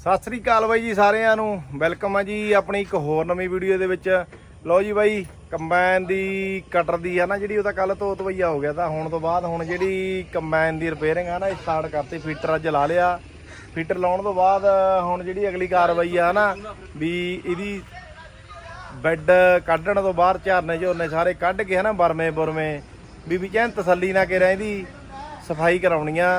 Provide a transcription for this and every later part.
ਸਤਿ ਸ੍ਰੀ ਅਕਾਲ ਬਾਈ ਜੀ ਸਾਰਿਆਂ ਨੂੰ। ਵੈਲਕਮ ਆ ਜੀ ਆਪਣੀ ਇੱਕ ਹੋਰ ਨਵੀਂ ਵੀਡੀਓ ਦੇ ਵਿੱਚ। ਲਓ ਜੀ ਬਾਈ, ਕੰਬਾਈਨ ਦੀ ਕਟਰ ਦੀ ਆ ਨਾ ਜਿਹੜੀ ਉਹਦਾ ਕੱਲ ਤੋਂ ਤਵਈਆ ਹੋ ਗਿਆ ਤਾਂ ਹੁਣ ਤੋਂ ਬਾਅਦ ਹੁਣ ਜਿਹੜੀ ਕੰਬਾਈਨ ਦੀ ਰਿਪੇਅਰਿੰਗ ਆ ਨਾ, ਇਹ ਸਟਾਰਟ ਕਰਤੀ ਫੀਟਰ ਅੱਜ ਲਾ ਲਿਆ। ਫੀਟਰ ਲਾਉਣ ਤੋਂ ਬਾਅਦ ਹੁਣ ਜਿਹੜੀ ਅਗਲੀ ਕਾਰਵਾਈ ਆ ਨਾ, ਵੀ ਇਹਦੀ ਬੈੱਡ ਕੱਢਣ ਤੋਂ ਬਾਅਦ ਝਾਰਨੇ ਝੋਨੇ ਸਾਰੇ ਕੱਢ ਕੇ ਹਨਾ ਬਰਮੇ ਬੁਰਮੇ ਵੀ ਵੀ ਚੈਨ ਤਸੱਲੀ ਨਾ ਕੇ ਰਹਿੰਦੀ, ਸਫ਼ਾਈ ਕਰਾਉਣੀਆਂ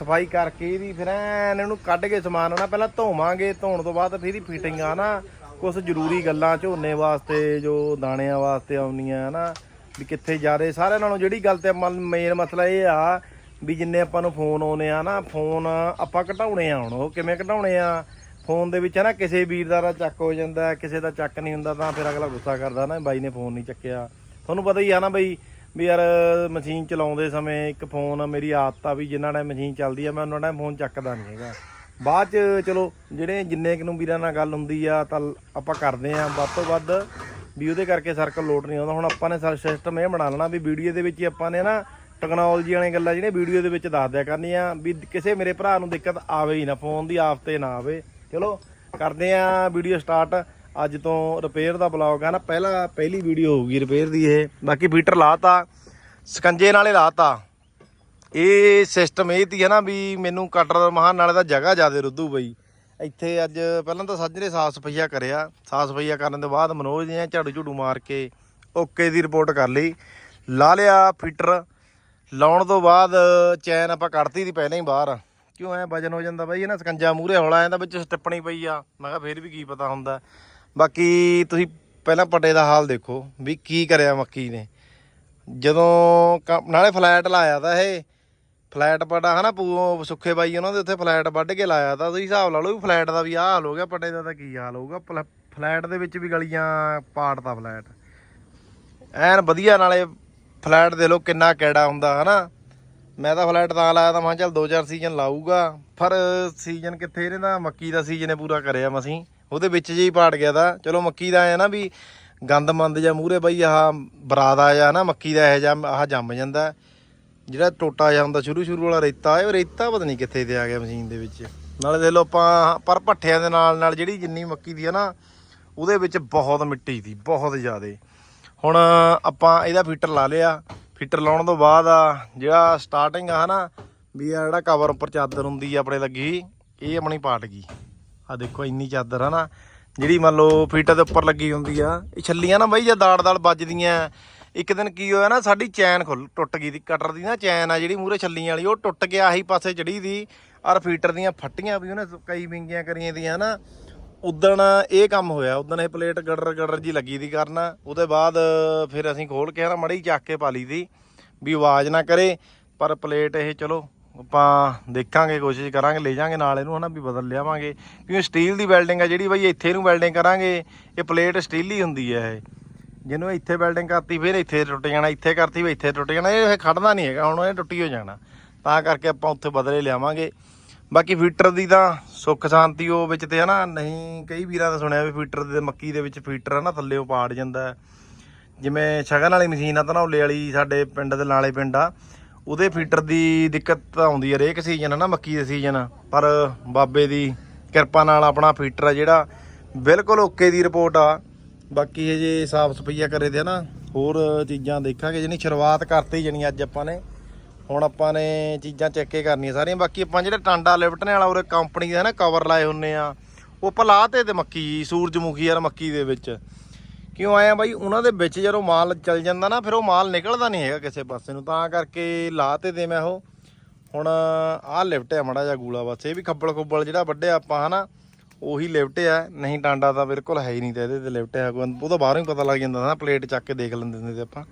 ਸਫ਼ਾਈ ਕਰਕੇ ਇਹਦੀ ਫਿਰ ਐਨ ਇਹਨੂੰ ਕੱਢ ਕੇ ਸਮਾਨ ਨਾ ਪਹਿਲਾਂ ਧੋਵਾਂਗੇ, ਧੋਣ ਤੋਂ ਬਾਅਦ ਫਿਰ ਇਹਦੀ ਫਿਟਿੰਗ ਆ ਨਾ ਕੁਝ ਜ਼ਰੂਰੀ ਗੱਲਾਂ ਝੋਨੇ ਵਾਸਤੇ, ਜੋ ਦਾਣਿਆਂ ਵਾਸਤੇ ਆਉਣੀਆਂ ਨਾ ਵੀ ਕਿੱਥੇ ਜਾ ਰਹੇ, ਸਾਰਿਆਂ ਨਾਲੋਂ ਜਿਹੜੀ ਗੱਲ ਤੇ ਮੇਨ ਮਸਲਾ ਇਹ ਆ, ਵੀ ਜਿੰਨੇ ਆਪਾਂ ਨੂੰ ਫੋਨ ਆਉਨੇ ਆ ਨਾ ਫੋਨ ਆਪਾਂ ਘਟਾਉਣੇ ਆ ਹੁਣ, ਉਹ ਕਿਵੇਂ ਘਟਾਉਣੇ ਆ? ਫੋਨ ਦੇ ਵਿੱਚ ਨਾ ਕਿਸੇ ਵੀਰ ਦਾ ਚੱਕ ਹੋ ਜਾਂਦਾ, ਕਿਸੇ ਦਾ ਚੱਕ ਨਹੀਂ ਹੁੰਦਾ, ਤਾਂ ਫਿਰ ਅਗਲਾ ਗੁੱਸਾ ਕਰਦਾ ਨਾ, ਬਾਈ ਨੇ ਫੋਨ ਨਹੀਂ ਚੱਕਿਆ। ਤੁਹਾਨੂੰ ਪਤਾ ਹੀ ਆ ਨਾ ਬਈ ਵੀ ਯਾਰ ਮਸ਼ੀਨ ਚਲਾਉਂਦੇ ਸਮੇਂ ਇੱਕ ਫੋਨ ਮੇਰੀ ਆਦਤ ਆ ਵੀ ਜਿੰਨਾ ਟਾਈਮ ਮਸ਼ੀਨ ਚੱਲਦੀ ਆ, ਮੈਂ ਉਹਨਾਂ ਟਾਈਮ ਫੋਨ ਚੱਕਦਾ ਨਹੀਂ ਹੈਗਾ। ਬਾਅਦ ਚ ਚਲੋ, ਜਿਹੜੇ ਜਿੰਨੇ ਕੁ ਨੂੰ ਵੀਰਾਂ ਨਾਲ ਗੱਲ ਹੁੰਦੀ ਆ, ਤਾਂ ਆਪਾਂ ਕਰਦੇ ਆ। ਵੱਧ ਤੋਂ ਵੱਧ ਵੀ ਉਹਦੇ ਕਰਕੇ ਸਰਕਲ ਲੋਟ ਨਹੀਂ ਆਉਂਦਾ। ਹੁਣ ਆਪਾਂ ਨੇ ਸਰ ਸਿਸਟਮ ਇਹ ਬਣਾ ਲੈਣਾ ਵੀ ਵੀਡੀਓ ਦੇ ਵਿੱਚ ਹੀ ਆਪਾਂ ਨੇ ਨਾ ਟੈਕਨੋਲੋਜੀ ਵਾਲੀਆਂ ਗੱਲਾਂ ਜਿਹੜੀਆਂ ਵੀਡੀਓ ਦੇ ਵਿੱਚ ਦੱਸ ਦਿਆ ਕਰਨੀਆਂ। ਵੀ ਕਿਸੇ ਮੇਰੇ ਭਰਾ ਨੂੰ ਦਿੱਕਤ ਆਵੇ ਹੀ ਨਾ ਫੋਨ ਦੀ ਆਫਤੇ ਨਾ ਆਵੇ। ਚਲੋ, ਕਰਦੇ ਆ ਵੀਡੀਓ ਸਟਾਰਟ ਅੱਜ ਤੋਂ ਰਿਪੇਅਰ ਦਾ ਬਲੌਗ ਆ ਨਾ, ਪਹਿਲਾ ਪਹਿਲੀ ਵੀਡੀਓ ਹੋਊਗੀ ਰਿਪੇਅਰ ਦੀ ਇਹ। ਬਾਕੀ ਫੀਟਰ ਲਾਤਾ, ਸਕੰਜੇ ਨਾਲੇ ਲਾਤਾ। ਇਹ ਸਿਸਟਮ ਇਹ ਤੀ ਹੈ ਨਾ ਵੀ ਮੈਨੂੰ ਕਟਰ ਮਹਾਨ ਨਾਲੇ ਦਾ ਜਗ੍ਹਾ ਜ਼ਿਆਦੇ ਰੁੱਧੂ ਬਈ ਇੱਥੇ ਅੱਜ ਪਹਿਲਾਂ ਤਾਂ ਸੱਜਰੇ ਸਾਫ਼ ਸਫਾਈਆ ਕਰਿਆ। ਸਾਫ਼ ਸਫਾਈਆ ਕਰਨ ਤੋਂ ਬਾਅਦ ਮਨੋਜ ਨੇ ਝਾੜੂ ਝੂੜੂ ਮਾਰ ਕੇ ਓਕੇ ਦੀ ਰਿਪੋਰਟ ਕਰ ਲਈ। ਲਾ ਲਿਆ ਫੀਟਰ ਲਾਉਣ ਤੋਂ ਬਾਅਦ ਚੈਨ ਆਪਾਂ ਕੱਢਤੀ ਦੀ ਪਹਿਲਾਂ ਹੀ ਬਾਹਰ। ਕਿਉਂ ਐ ਵਜਨ ਹੋ ਜਾਂਦਾ ਬਾਈ, ਇਹ ਨਾ ਸਕੰਜਾ ਮੂਰੇ ਹੌਲਾ ਐਂਦਾ ਵਿੱਚ ਸਟਿੱਪਣੀ ਪਈ ਆ। ਮੈਂ ਕਿਹਾ ਫੇਰ ਵੀ ਕੀ ਪਤਾ ਹੁੰਦਾ। ਬਾਕੀ ਤੁਸੀਂ ਪਹਿਲਾਂ ਪੱਟੇ ਦਾ ਹਾਲ ਦੇਖੋ ਵੀ ਕੀ ਕਰਿਆ ਮੱਕੀ ਨੇ। ਜਦੋਂ ਕ- ਨਾਲੇ ਫਲੈਟ ਲਾਇਆ ਤਾਂ ਇਹ। ਫਲੈਟ ਪਟਾ ਹਨਾ ਪੂ ਸੁੱਖੇ ਬਾਈ ਉਹਨਾਂ ਦੇ ਉੱਥੇ ਫਲੈਟ ਵੱਢ ਕੇ ਲਾਇਆ ਤਾਂ ਤੁਸੀਂ ਹਿਸਾਬ ਲਾ ਲਓ ਵੀ ਫਲੈਟ ਦਾ ਵੀ ਆਹ ਹਾਲ ਹੋ ਗਿਆ, ਪੱਟੇ ਦਾ ਤਾਂ ਕੀ ਹਾਲ ਹੋਊਗਾ। ਫਲ- ਫਲੈਟ ਦੇ ਵਿੱਚ ਵੀ ਗਲੀਆਂ ਪਾੜਤਾ ਫਲੈਟ। ਐਨ ਵਧੀਆ ਨਾਲੇ ਫਲੈਟ ਦੇ ਲੋ ਕਿੰਨਾ ਕੈੜਾ ਹੁੰਦਾ ਹਨਾ। ਮੈਂ ਤਾਂ ਫਲੈਟ ਤਾਂ ਲਾਇਆ ਤਾਂ ਮੈਂ ਚੱਲ ਦੋ ਚਾਰ ਸੀਜ਼ਨ ਲਾਊਗਾ। ਪਰ ਸੀਜ਼ਨ ਕਿੱਥੇ ਇਹਨੇ ਦਾ ਮੱਕੀ ਦਾ ਸੀਜ਼ਨ ਇਹ ਪੂਰਾ ਕਰਿਆ ਮਸੀਂ ਉਹਦੇ ਵਿੱਚ ਜੇ ਹੀ ਪਾੜ ਗਿਆ ਤਾਂ। ਚਲੋ ਮੱਕੀ ਦਾ ਆਇਆ ਨਾ ਵੀ ਗੰਦ ਮੰਦ ਜਾਂ ਮੂਹਰੇ ਬਈ ਆਹ ਬਰਾਦਾ ਜਾਂ ਨਾ, ਮੱਕੀ ਦਾ ਇਹ ਜਾਂ ਆਹ ਜੰਮ ਜਾਂਦਾ। ਜਿਹੜਾ ਟੋਟਾ ਜਾਂ ਹੁੰਦਾ ਸ਼ੁਰੂ ਸ਼ੁਰੂ ਵਾਲਾ ਰੇਤਾ, ਇਹ ਰੇਤਾ ਪਤਾ ਨਹੀਂ ਕਿੱਥੇ ਤੇ ਆ ਗਿਆ ਮਸ਼ੀਨ ਦੇ ਵਿੱਚ। ਨਾਲੇ ਦੇਖ ਲਓ ਆਪਾਂ, ਪਰ ਭੱਠਿਆਂ ਦੇ ਨਾਲ ਨਾਲ ਜਿਹੜੀ ਜਿੰਨੀ ਮੱਕੀ ਦੀ ਆ ਨਾ, ਉਹਦੇ ਵਿੱਚ ਬਹੁਤ ਮਿੱਟੀ ਸੀ ਬਹੁਤ ਜ਼ਿਆਦਾ। ਹੁਣ ਆਪਾਂ ਇਹਦਾ ਫੀਟਰ ਲਾ ਲਿਆ। ਫੀਟਰ ਲਾਉਣ ਤੋਂ ਬਾਅਦ ਆ, ਜਿਹੜਾ ਸਟਾਰਟਿੰਗ ਆ ਹਨਾ, ਵੀ ਆ ਜਿਹੜਾ ਕਵਰ ਉੱਪਰ ਚਾਦਰ ਹੁੰਦੀ ਆ ਆਪਣੇ ਲੱਗੀ, ਇਹ ਆਪਣੀ ਪਾਟ ਗਈ। ਆ ਦੇਖੋ ਇੰਨੀ ਚਾਦਰ ਆ ਨਾ ਜਿਹੜੀ ਮੰਨ ਲਓ ਫੀਟਰ ਦੇ ਉੱਪਰ ਲੱਗੀ ਹੁੰਦੀ ਆ, ਇਹ ਛੱਲੀਆਂ ਨਾ ਬਈ ਜੇ ਦਾੜ ਦਾੜ ਵੱਜਦੀਆਂ, ਇੱਕ ਦਿਨ ਕੀ ਹੋਇਆ ਨਾ, ਸਾਡੀ ਚੈਨ ਖੁੱਲ ਟੁੱਟ ਗਈ ਦੀ, ਕਟਰ ਦੀ ਨਾ ਚੈਨ ਆ ਜਿਹੜੀ ਮੂਰੇ ਛੱਲੀਆਂ ਵਾਲੀ, ਉਹ ਟੁੱਟ ਗਿਆ, ਆਹੀ ਪਾਸੇ ਚੜੀ ਦੀ, ਔਰ ਫੀਟਰ ਦੀਆਂ ਫੱਟੀਆਂ ਵੀ ਉਹਨੇ ਕਈ ਵਿੰਗੀਆਂ ਕਰੀਆਂ ਦੀਆਂ ਨਾ ਉਦਣ ਇਹ ਕੰਮ ਹੋਇਆ, ਉਦਣ ਇਹ ਪਲੇਟ ਗੜਰ ਗੜਰ ਜੀ ਲੱਗੀ ਦੀ ਕਰਨ, ਉਹਦੇ ਬਾਅਦ ਫਿਰ ਅਸੀਂ ਖੋਲ ਕੇ ਨਾ ਮੜੀ ਚੱਕ ਕੇ ਪਾ ਲਈ ਦੀ, ਵੀ ਆਵਾਜ਼ ਨਾ ਕਰੇ, ਪਰ ਪਲੇਟ ਇਹ ਚਲੋ ਆਪਾਂ ਦੇਖਾਂਗੇ, ਕੋਸ਼ਿਸ਼ ਕਰਾਂਗੇ, ਲੈ ਜਾਾਂਗੇ ਨਾਲ ਇਹਨੂੰ ਹਨਾ ਵੀ ਬਦਲ ਲਿਆਵਾਂਗੇ। ਕਿਉਂਕਿ ਸਟੀਲ ਦੀ ਵੈਲਡਿੰਗ ਆ ਜਿਹੜੀ ਬਈ ਇੱਥੇ ਨੂੰ ਵੈਲਡਿੰਗ ਕਰਾਂਗੇ, ਇਹ ਪਲੇਟ ਸਟੀਲ ਹੀ ਹੁੰਦੀ ਹੈ ਇਹ। ਜਿਹਨੂੰ ਇੱਥੇ ਵੈਲਡਿੰਗ ਕਰਤੀ, ਫਿਰ ਇੱਥੇ ਟੁੱਟ ਜਾਣਾ, ਇੱਥੇ ਕਰਤੀ ਵੀ ਇੱਥੇ ਟੁੱਟ ਜਾਣਾ, ਇਹ ਖੜਦਾ ਨਹੀਂ ਹੈਗਾ, ਹੁਣ ਇਹ ਟੁੱਟੀ ਹੋ ਜਾਣਾ। ਤਾਂ ਕਰਕੇ ਆਪਾਂ ਉੱਥੇ ਬਦਲੇ ਲਿਆਵਾਂਗੇ। ਬਾਕੀ ਫੀਟਰ ਦੀ ਤਾਂ ਸੁੱਖ ਸ਼ਾਂਤੀ ਉਹ ਵਿੱਚ ਤੇ ਹਨਾ, ਨਹੀਂ, ਕਈ ਵੀਰਾਂ ਦਾ ਸੁਣਿਆ ਵੀ ਫੀਟਰ ਦੇ ਮੱਕੀ ਦੇ ਵਿੱਚ ਫੀਟਰ ਹਨਾ ਉਹ ਪਾੜ ਜਾਂਦਾ। ਜਿਵੇਂ ਸ਼ਗਨ ਵਾਲੀ ਮਸ਼ੀਨ ਆ ਧਨੌਲੇ ਵਾਲੀ ਸਾਡੇ ਪਿੰਡ ਦੇ ਨਾਲੇ ਪਿੰਡ ਆ ਉਹਦੇ ਫੀਟਰ ਦੀ ਦਿੱਕਤ ਤਾਂ ਆਉਂਦੀ ਹੈ ਹਰੇਕ ਸੀਜ਼ਨ ਨਾ, ਮੱਕੀ ਦੇ ਸੀਜ਼ਨ ਪਰ ਬਾਬੇ ਦੀ ਕਿਰਪਾ ਨਾਲ ਆਪਣਾ ਫੀਟਰ ਆ ਜਿਹੜਾ ਬਿਲਕੁਲ ਓਕੇ ਦੀ ਰਿਪੋਰਟ ਆ। ਬਾਕੀ ਇਹ ਜੇ ਸਾਫ਼ ਸਫਾਈਆ ਕਰੇ ਤੇ ਨਾ ਹੋਰ ਚੀਜ਼ਾਂ ਦੇਖਾਂਗੇ ਜਿਹਨੀ ਸ਼ੁਰੂਆਤ ਕਰਤੀ ਜਣੀ ਅੱਜ ਆਪਾਂ ਨੇ। ਹੁਣ ਆਪਾਂ ਨੇ ਚੀਜ਼ਾਂ ਚੈੱਕ ਕਰਨੀਆਂ ਸਾਰੀਆਂ। ਬਾਕੀ ਆਪਾਂ ਜਿਹੜੇ ਟਾਂਡਾ ਲਿਫਟਣੇ ਵਾਲਾ ਉਰੇ ਕੰਪਨੀ ਦਾ ਨਾ ਕਵਰ ਲਾਏ ਹੁੰਨੇ ਆ, ਉਹ ਪਲਾ ਤੇ ਤੇ ਮੱਕੀ, ਸੂਰਜਮੁਖੀ ਯਾਰ ਮੱਕੀ ਦੇ ਵਿੱਚ। ਕਿਉਂ ਆਇਆ ਬਾਈ? ਉਹਨਾਂ ਦੇ ਵਿੱਚ ਜਦੋਂ ਮਾਲ ਚੱਲ ਜਾਂਦਾ ਨਾ, ਫਿਰ ਉਹ ਮਾਲ ਨਿਕਲਦਾ ਨਹੀਂ ਹੈਗਾ ਕਿਸੇ ਪਾਸੇ ਨੂੰ। ਤਾਂ ਕਰਕੇ ਲਾ ਤੇ ਦੇ ਮੈਂ ਉਹ। ਹੁਣ ਆਹ ਲਿਫਟ ਆ ਮੜਾ ਜਾ ਗੂਲਾ ਬਸ। ਇਹ ਵੀ ਖੱਬਲ ਖੁੱਬਲ ਜਿਹੜਾ ਵੱਢਿਆ ਆਪਾਂ, ਹਨਾ? ਉਹੀ ਲਿਫਟ ਆ। ਨਹੀਂ ਟਾਂਡਾ ਤਾਂ ਬਿਲਕੁਲ ਹੈ ਹੀ ਨਹੀਂ ਤੇ ਇਹਦੇ ਤੇ ਲਿਫਟ ਹੈ ਕੋਈ ਉਹਦਾ ਬਾਹਰੋਂ ਹੀ ਪਤਾ ਲੱਗ ਜਾਂਦਾ ਨਾ, ਪਲੇਟ ਚੱਕ ਕੇ ਦੇਖ ਲੈਂਦੇ ਹੁੰਦੇ ਤੇ ਆਪਾਂ।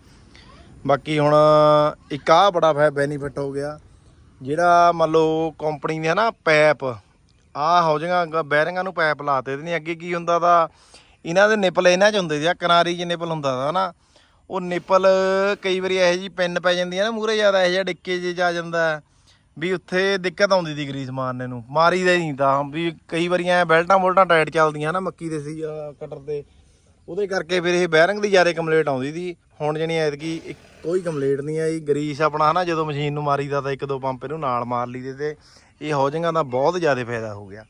ਬਾਕੀ ਹੁਣ ਇੱਕ ਆਹ ਬੜਾ ਫੈ ਬੈਨੀਫਿਟ ਹੋ ਗਿਆ। ਜਿਹੜਾ ਮੰਨ ਲਓ ਕੰਪਨੀ ਦੇ ਨਾ ਪੈਪ ਆਹ ਹੋ ਜਾਗਾ ਬੈਰਿੰਗਾਂ ਨੂੰ ਪੈਪ ਲਾਤੇ ਤੇ। ਨਹੀਂ ਅੱਗੇ ਕੀ ਹੁੰਦਾ ਦਾ ਇਹਨਾਂ ਦੇ ਨਿਪਲ ਇਹਨਾਂ 'ਚ ਹੁੰਦੇ ਸੀ ਆ ਕਿਨਾਰੀ 'ਚ ਨਿਪਲ ਹੁੰਦਾ ਦਾ ਨਾ ਉਹ ਨਿਪਲ ਕਈ ਵਾਰੀ ਇਹੋ ਜੀ ਪਿੰਨ ਪੈ ਜਾਂਦੀ ਹੈ ਨਾ ਮੂਰੇ ਜ਼ਿਆਦਾ ਇਹੋ ਜਿਹਾ ਡਿੱਕੇ ਜੇ ਜਾ ਜਾਂਦਾ ਵੀ ਉੱਥੇ ਦਿੱਕਤ ਆਉਂਦੀ ਦੀ ਗਰੀਸ ਮਾਰਨੇ ਨੂੰ, ਮਾਰੀਦਾ ਹੀ ਨਹੀਂ ਤਾਂ। ਵੀ ਕਈ ਵਾਰੀ ਐ ਬੈਲਟਾਂ ਬੋਲਟਾਂ ਟਾਈਟ ਚੱਲਦੀਆਂ ਨਾ ਮੱਕੀ ਦੇ ਸੀ ਕਟਰ ਤੇ ਉਹਦੇ ਕਰਕੇ ਫਿਰ ਇਹ ਬੈਰਿੰਗ ਦੀ ਜ਼ਿਆਦਾ ਕੰਪਲੀਟ ਆਉਂਦੀ ਸੀ ਹੁਣ ਜਣੀ ਐਤਕੀ ਇੱਕ ਕੋਈ ਕੰਪਲੀਟ ਨਹੀਂ ਆਈ। ਗਰੀਸ ਆਪਣਾ ਹਨਾ, ਜਦੋਂ ਮਸ਼ੀਨ ਨੂੰ ਮਾਰੀਦਾ ਤਾਂ ਇੱਕ ਦੋ ਪੰਪ ਇਹਨੂੰ ਨਾਲ ਮਾਰ ਲਈਦੇ ਤੇ ਇਹ ਹੋ ਦਾ ਬਹੁਤ ਜ਼ਿਆਦਾ ਫਾਇਦਾ ਹੋ ਗਿਆ।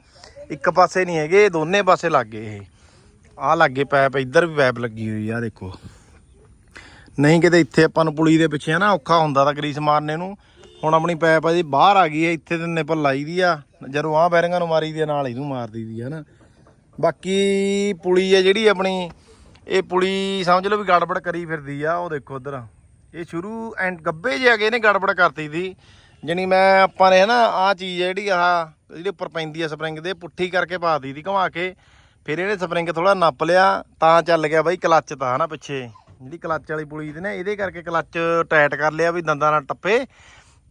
ਇੱਕ ਪਾਸੇ ਨਹੀਂ ਹੈਗੇ, ਇਹ ਦੋਨੇ ਪਾਸੇ ਲੱਗ ਗਏ ਇਹ। ਆਹ ਲੱਗੇ ਪੈਪ ਇੱਧਰ ਵੀ ਪੈਪ ਲੱਗੀ ਹੋਈ ਆ ਦੇਖੋ। ਨਹੀਂ ਕਿਤੇ ਇੱਥੇ ਆਪਾਂ ਨੂੰ ਪੁਲੀ ਦੇ ਪਿੱਛੇ ਨਾ ਔਖਾ ਹੁੰਦਾ ਤਾਂ ਗਰੀਸ ਮਾਰਨੇ ਨੂੰ। ਹੁਣ ਆਪਣੀ ਪੈਪ ਆ ਜੀ ਬਾਹਰ ਆ ਗਈ ਹੈ ਇੱਥੇ ਤੇ ਨਿਪਲ ਲਾਈ ਦੀ ਆ। ਜਦੋਂ ਆਹ ਬੈਰਿੰਗਾਂ ਨੂੰ ਮਾਰੀ ਦੀ ਆ, ਨਾਲ ਇਹਨੂੰ ਮਾਰ ਦੀ ਹੈ ਨਾ ਬਾਕੀ ਪੁਲੀ ਹੈ ਜਿਹੜੀ ਆਪਣੀ ਇਹ ਪੁਲੀ ਸਮਝ ਲਓ ਵੀ ਗੜਬੜ ਕਰੀ ਫਿਰਦੀ ਆ ਉਹ ਦੇਖੋ ਉਧਰ ਇਹ ਸ਼ੁਰੂ ਐਂਡ ਗੱਬੇ ਜੇ ਹੈਗੇ ਨੇ ਗੜਬੜ ਕਰਤੀ ਦੀ। ਜਣੀ ਮੈਂ ਆਪਾਂ ਨੇ ਨਾ ਆ ਚੀਜ਼ ਜਿਹੜੀ ਆ ਜਿਹੜੀ ਉੱਪਰ ਪੈਂਦੀ ਆ ਸਪਰਿੰਗ ਦੇ ਪੁੱਠੀ ਕਰਕੇ ਪਾ ਦਿੱਤੀ ਦੀ ਘੁਮਾ ਕੇ। ਫਿਰ ਇਹਨੇ ਸਪਰਿੰਗ ਥੋੜਾ ਨੱਪ ਲਿਆ, ਤਾਂ ਚੱਲ ਗਿਆ ਬਾਈ ਕਲੱਚ ਤਾਂ, ਹਨਾ ਪਿੱਛੇ। ਜਿਹੜੀ ਕਲੱਚ ਵਾਲੀ ਪੁਲੀ ਦੀ ਨਾ, ਇਹਦੇ ਕਰਕੇ ਕਲੱਚ ਟਾਈਟ ਕਰ ਲਿਆ ਵੀ ਦੰਦਾਂ ਨਾਲ ਟੱਪੇ।